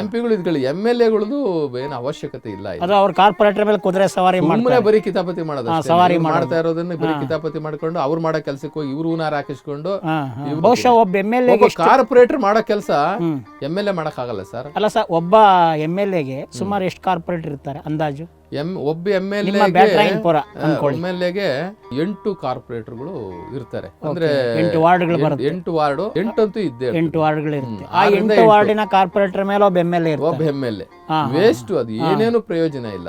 ಎಂ ಪಿಗಳು ಇದ್ಕೊಳ್ಳಿ. ಎಂ ಎಲ್ ಎಗಳದು ಏನು ಅವಶ್ಯಕತೆ ಇಲ್ಲ ಅವ್ರ ಕಾರ್ಪೊರೇಟರ್ ಮೇಲೆ ಕುದುರೆ ಸವಾರಿ ಸುಮ್ಮನೆ ಬರೀ ಕಿತಾಪತಿ ಮಾಡೋದು ಸವಾರಿ ಮಾಡ್ತಾ ಇರೋದನ್ನ ಬರೀ ಕಿತಾಪತಿ ಮಾಡ್ಕೊಂಡು ಅವ್ರು ಮಾಡೋ ಕೆಲಸಕ್ಕೆ ಹೋಗಿ ಇವ್ರು ಹೂನಾರ ಹಾಕಿಸ್ಕೊಂಡು. ಬಹುಶಃ ಒಬ್ಬ ಎಂ ಎಲ್ ಎ ಕಾರ್ಪೊರೇಟರ್ ಮಾಡೋ ಕೆಲಸ ಎಂ ಎಲ್ ಎ ಮಾಡಕ್ ಆಗಲ್ಲ ಸರ್. ಅಲ್ಲ ಸರ್ ಒಬ್ಬ ಎಂ ಎಲ್ ಎಗೆ ಸುಮಾರು ಎಷ್ಟು ಕಾರ್ಪೊರೇಟ್ ಇರ್ತಾರೆ ಅಂದಾಜು? ಎಂ ಒಬ್ಬ ಎಂ ಎಲ್ ಎಂ ಎಲ್ ಎಗೆ ಎಂಟು ಕಾರ್ಪೊರೇಟರ್ಗಳು ಇರ್ತಾರೆ. ಅಂದ್ರೆ ಎಂಟು ವಾರ್ಡ್ಗಳು ಎಂಟ್- ಬರುತ್ತೆ. ಎಂಟು ವಾರ್ಡ್ ಎಂಟಂತೂ ಇದ್ದೇ. ಎಂಟು ವಾರ್ಡ್ಗಳು ಇರುತ್ತೆ. ಆ ಎಂಟು. ವಾರ್ಡಿನ ಕಾರ್ಪೊರೇಟರ್ ಮೇಲೆ ಒಬ್ಬ ಎಂ ಎಲ್ ಎ ಒಬ್ಬ ಎಂ ಎಲ್ ಎ ವೇಸ್ಟ್ ಅದು ಏನೇನು ಪ್ರಯೋಜನ ಇಲ್ಲ.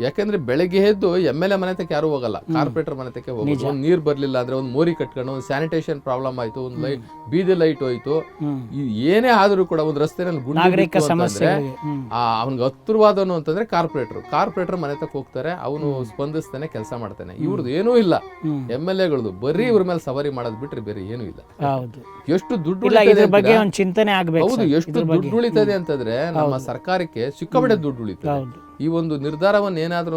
ಯಾಕಂದ್ರೆ ಬೆಳಗ್ಗೆ ಎದ್ದು ಎಂ ಎಲ್ ಎ ಮನೆ ತಕ್ಕ ಯಾರು ಹೋಗಲ್ಲ. ಕಾರ್ಪೊರೇಟರ್ ಮನೆ ತಕ್ಕ ಹೋಗೋದು. ಒಂದ್ ನೀರ್ ಬರ್ಲಿಲ್ಲ ಅಂದ್ರೆ ಒಂದ್ ಮೋರಿ ಕಟ್ಕೊಂಡು ಒಂದ್ ಸ್ಯಾನಿಟೇಷನ್ ಪ್ರಾಬ್ಲಮ್ ಆಯ್ತು ಒಂದ್ ಲೈಟ್ ಬೀದಿ ಲೈಟ್ ಹೋಯ್ತು. ಏನೇ ಆದ್ರೂ ಕೂಡ ಒಂದ್ ರಸ್ತೆನಲ್ಲಿ ಗುಂಡಿ ಸಮಸ್ಯೆ ಹತ್ತಿರವಾದನು ಅವ್ನಿಗೆ ಹತ್ತಿರವಾದವನು ಅಂತಂದ್ರೆ ಕಾರ್ಪೊರೇಟರ್. ಕಾರ್ಪೊರೇಟರ್ ಮನೆ ತಕ್ಕ ಹೋಗ್ತಾರೆ ಅವನು ಸ್ಪಂದಿಸ್ತಾನೆ ಕೆಲಸ ಮಾಡ್ತಾನೆ. ಇವ್ರದ್ದು ಏನೂ ಇಲ್ಲ. ಎಂ ಎಲ್ ಎಗಳದು ಬರೀ ಇವ್ರ ಮೇಲೆ ಸವಾರಿ ಮಾಡೋದ್ ಬಿಟ್ರೆ ಬೇರೆ ಏನೂ ಇಲ್ಲ. ಹೌದು. ಎಷ್ಟು ದುಡ್ಡು ಇಲ್ಲ ಉಳಿತದೆ ಇದ್ರ ಬಗ್ಗೆ ಒಂದು ಚಿಂತನೆ ಆಗ್ಬೇಕು ಹೌದು ಸರ್, ಎಷ್ಟು ಇದ್ರ ಬಗ್ಗೆ. ದುಡ್ಡು ಉಳಿತದೆ ಅಂತಂದ್ರೆ ನಮ್ಮ ಸರ್ಕಾರಕ್ಕೆ ಸಿಕ್ಕಾಪಟ್ಟೆ ದುಡ್ಡು ಉಳಿತದೆ. ಹೌದು. ಈ ಒಂದು ನಿರ್ಧಾರವನ್ನು ಏನಾದ್ರೂ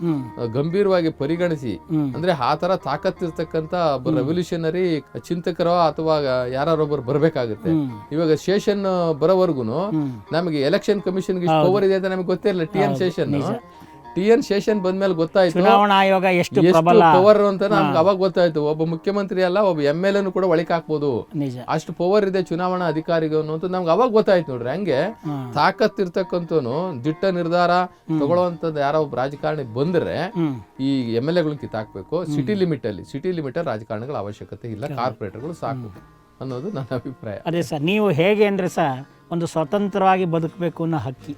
ಹ್ಮ್. ಗಂಭೀರವಾಗಿ ಪರಿಗಣಿಸಿ. ಹ್ಮ್. ಅಂದ್ರೆ ಆ ತರ ತಾಕತ್ತಿರ್ತಕ್ಕಂತ ಒಬ್ಬ ರೆವಲ್ಯೂಷನರಿ ಚಿಂತಕರೋ ಅಥವಾ ಯಾರೊಬ್ಬರು ಬರ್ಬೇಕಾಗುತ್ತೆ. ಹ್ಮ್. ಇವಾಗ ಶೇಷನ್ ಬರೋವರೆಗೂ ಹ್ಮ್. ನಮಗೆ ಎಲೆಕ್ಷನ್ ಕಮಿಷನ್ ಪವರ್ ಇದೆ ಅಂತ ನಮಗೆ ಗೊತ್ತಿರಲಿಲ್ಲ T N Seshan. T N Seshan ಬಂದ್ಮೇಲೆ ಗೊತ್ತಾಯ್ತು ಚುನಾವಣಾ ಆಯೋಗ ಎಷ್ಟು ಎಷ್ಟು ಪ್ರಬಲ. ಪವರ್ ಅಂತ ನಮ್ಗೆ ಅವಾಗ ಗೊತ್ತಾಯ್ತು. ಒಬ್ಬ ಮುಖ್ಯಮಂತ್ರಿ ಅಲ್ಲ ಒಬ್ಬ ಎಂ ಎಲ್ ಎನು ಕೂಡ ಒಳಕ್ ಹಾಕ್ಬೋದು. ನಿಜ. ಅಷ್ಟು ಪವರ್ ಇದೆ ಚುನಾವಣಾ ಅಧಿಕಾರಿಗೂ ಅಂತ ನಮ್ಗೆ ಅವಾಗ ಗೊತ್ತಾಯ್ತು ನೋಡ್ರಿ. ಹಂಗೆ ತಾಕತ್ ತಾಕತ್ತಿರ್ತಕ್ಕಂಥವ್ನು ದಿಟ್ಟ ನಿರ್ಧಾರ ತಗೊಳ್ಳುವಂಥದ್ದು ಯಾರೋ ಒಬ್ಬ ರಾಜಕಾರಣಿ ಬಂದ್ರೆ ಈ ಎಂ ಎಲ್ ಎಗಳು ಕಿತ್ತಾಕ್ಬೇಕು. ಸಿಟಿ ಲಿಮಿಟ್ ಅಲ್ಲಿ ಸಿಟಿ ಲಿಮಿಟ್ ಅಲ್ಲಿ ರಾಜಕಾರಣಿಗಳ ಅವಶ್ಯಕತೆ ಇಲ್ಲ. ಕಾರ್ಪೊರೇಟರ್ಗಳು ಸಾಕು ಅನ್ನೋದು ನನ್ನ ಅಭಿಪ್ರಾಯ. ಅದೇ ಸರ್ ನೀವು ಹೇಗೆ ಅಂದ್ರೆ ಸರ್ ಒಂದು ಸ್ವತಂತ್ರವಾಗಿ ಬದುಕಬೇಕು ಅನ್ನೋ ಹಕ್ಕಿ.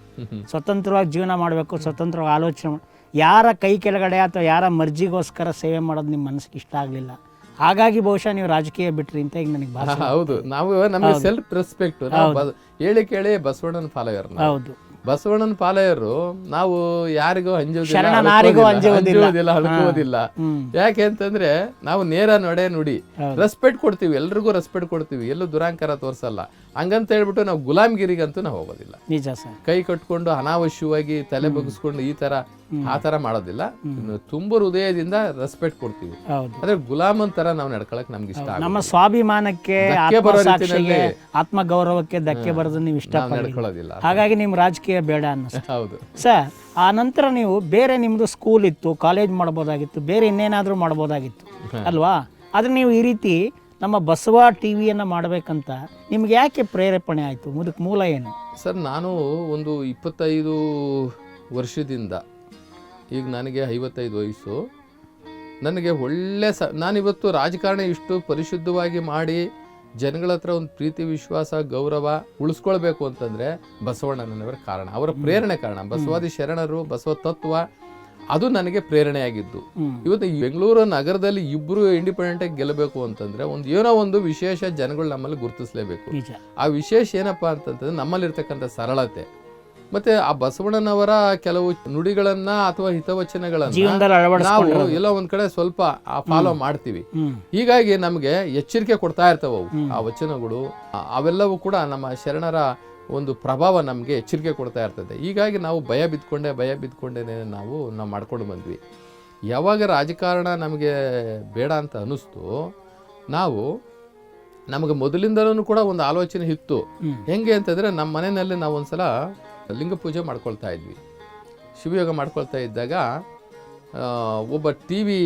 ಸ್ವತಂತ್ರವಾಗಿ ಜೀವನ ಮಾಡಬೇಕು ಸ್ವತಂತ್ರವಾಗಿ ಆಲೋಚನೆ ಮಾಡ್- ಯಾರ ಕೈ ಕೆಳಗಡೆ ಅಥವಾ ಯಾರ ಮರ್ಜಿಗೋಸ್ಕರ ಸೇವೆ ಮಾಡೋದು ನಿಮ್ಮ ಮನಸ್ಸಿಗೆ ಇಷ್ಟ ಆಗಲಿಲ್ಲ. ಹಾಗಾಗಿ ಬಹುಶಃ ನೀವು ರಾಜಕೀಯ ಬಿಟ್ರಿ ಅಂತ ಈಗ ನನಗೆ ಭಾಷೆ ಹೌದು. ನಾವು ನಮಗೆ ಸೆಲ್ಫ್ ರೆಸ್ಪೆಕ್ಟ್ ಹೇಳಿ ಕೇಳಿ ಬಸವಣ್ಣನ ಫಾಲೋಯರ್ ಹೌದು. ಬಸವಣ್ಣನ ಪಾಲಯರು ನಾವು ಯಾರಿಗೂ. ಅಂಜುವುದಿಲ್ಲ ಹಳ್ಕೋದಿಲ್ಲ ಯಾಕೆ ಅಂತಂದ್ರೆ ನಾವು ನೇರ ನಡೆ ನುಡಿ. ರೆಸ್ಪೆಕ್ಟ್ ಕೊಡ್ತೀವಿ ಎಲ್ರಿಗೂ ರೆಸ್ಪೆಕ್ಟ್ ಕೊಡ್ತೀವಿ ಎಲ್ಲೂ ದುರಾಂಕಾರ ತೋರಿಸಲ್ಲ. ಹಂಗಂತ ಹೇಳ್ಬಿಟ್ಟು ನಾವು ಗುಲಾಮ್ಗಿರಿಗಂತೂ ನಾವು ಹೋಗೋದಿಲ್ಲ. ನಿಜ ಕೈ ಕಟ್ಕೊಂಡು ಅನಾವಶ್ಯವಾಗಿ ತಲೆ ಬಗ್ಸ್ಕೊಂಡು ಈ ತರ ಆ ತರ ಮಾಡೋದಿಲ್ಲ. ತುಂಬ ಹೃದಯದಿಂದ ರೆಸ್ಪೆಕ್ಟ್ ಕೊಡ್ತೀವಿ. ಆದ್ರೆ ಗುಲಾಮನ್ ತರ ನಾವು ನಡ್ಕೊಳಕ್ ನಮ್ಗೆ ಇಷ್ಟ. ನಮ್ಮ ಸ್ವಾಭಿಮಾನಕ್ಕೆ ಆತ್ಮ ಗೌರವಕ್ಕೆ ಧಕ್ಕೆ ಬರೋದು ನೀವು ಇಷ್ಟ ನಡ್ಕೊಳ್ಳೋದಿಲ್ಲ. ಹಾಗಾಗಿ ನಿಮ್ ರಾಜಕೀಯ ಬೇಡ ಅನ್ನಿಸ್ತು. ಹೌದು. ಸರ್ ಆ ನಂತರ ನೀವು ಬೇರೆ ನಿಮ್ದು ಸ್ಕೂಲ್ ಇತ್ತು ಕಾಲೇಜ್ ಮಾಡಬಹುದಾಗಿತ್ತು ಬೇರೆ ಇನ್ನೇನಾದ್ರೂ ಮಾಡಬಹುದಾಗಿತ್ತು ಅಲ್ವಾ? ಆದ್ರೆ ನೀವು ಈ ರೀತಿ ನಮ್ಮ ಬಸವ ಟಿ ವಿಯನ್ನು ಮಾಡಬೇಕಂತ ನಿಮ್ಗೆ ಯಾಕೆ ಪ್ರೇರೇಪಣೆ ಆಯಿತು? ಮುದಕ್ಕೆ ಮೂಲ ಏನು? ಸರ್ ನಾನು ಒಂದು ಇಪ್ಪತ್ತೈದು ವರ್ಷದಿಂದ ಈಗ ನನಗೆ ಐವತ್ತೈದು ವಯಸ್ಸು. ನನಗೆ ಒಳ್ಳೆ ಸ ನಾನಿವತ್ತು ರಾಜಕಾರಣ ಇಷ್ಟು ಪರಿಶುದ್ಧವಾಗಿ ಮಾಡಿ ಜನಗಳ ಹತ್ರ ಒಂದು ಪ್ರೀತಿ ವಿಶ್ವಾಸ ಗೌರವ ಉಳಿಸ್ಕೊಳ್ಬೇಕು ಅಂತಂದರೆ ಬಸವಣ್ಣನವರ ಕಾರಣ. ಅವರ ಪ್ರೇರಣೆ ಕಾರಣ. ಬಸವಾದಿ ಶರಣರು ಬಸವ ತತ್ವ ಅದು ನನಗೆ ಪ್ರೇರಣೆಯಾಗಿದ್ದು. ಇವತ್ತು ಬೆಂಗಳೂರು ನಗರದಲ್ಲಿ ಇಬ್ಬರು ಇಂಡಿಪೆಂಡೆಂಟಾಗಿ ಗೆಲ್ಲಬೇಕು ಅಂತಂದರೆ ಒಂದು ಏನೋ ಒಂದು ವಿಶೇಷ ಜನಗಳು ನಮ್ಮಲ್ಲಿ ಗುರುತಿಸಲೇಬೇಕು. ಆ ವಿಶೇಷ ಏನಪ್ಪಾ ಅಂತಂತಂದ್ರೆ ನಮ್ಮಲ್ಲಿರ್ತಕ್ಕಂಥ ಸರಳತೆ. ಮತ್ತೆ ಆ ಬಸವಣ್ಣನವರ ಕೆಲವು ನುಡಿಗಳನ್ನ ಅಥವಾ ಹಿತವಚನಗಳನ್ನ ನಾವು ಎಲ್ಲ ಒಂದ್ ಕಡೆ ಸ್ವಲ್ಪ ಫಾಲೋ ಮಾಡ್ತೀವಿ. ಹೀಗಾಗಿ ನಮ್ಗೆ ಎಚ್ಚರಿಕೆ ಕೊಡ್ತಾ ಇರ್ತವೆ ಅವು ಆ ವಚನಗಳು. ಅವೆಲ್ಲವೂ ಕೂಡ ನಮ್ಮ ಶರಣರ ಒಂದು ಪ್ರಭಾವ ನಮಗೆ ಎಚ್ಚರಿಕೆ ಕೊಡ್ತಾ ಇರ್ತದೆ. ಹೀಗಾಗಿ ನಾವು ಭಯ ಬಿದ್ಕೊಂಡೆ ಭಯ ಬಿದ್ಕೊಂಡೇನೆ ನಾವು ನಾವು ಮಾಡ್ಕೊಂಡು ಬಂದ್ವಿ. ಯಾವಾಗ ರಾಜಕಾರಣ ನಮಗೆ ಬೇಡ ಅಂತ ಅನ್ನಿಸ್ತು ನಾವು ನಮಗೆ ಮೊದಲಿಂದಲೂ ಕೂಡ ಒಂದು ಆಲೋಚನೆ ಇತ್ತು. ಹೆಂಗೆ ಅಂತಂದರೆ ನಮ್ಮ ಮನೆಯಲ್ಲಿ ನಾವು ಒಂದ್ಸಲ ಲಿಂಗ ಪೂಜೆ ಮಾಡ್ಕೊಳ್ತಾ ಇದ್ವಿ. ಶಿವಯೋಗ ಮಾಡ್ಕೊಳ್ತಾ ಇದ್ದಾಗ ಒಬ್ಬ ಟಿ ವಿ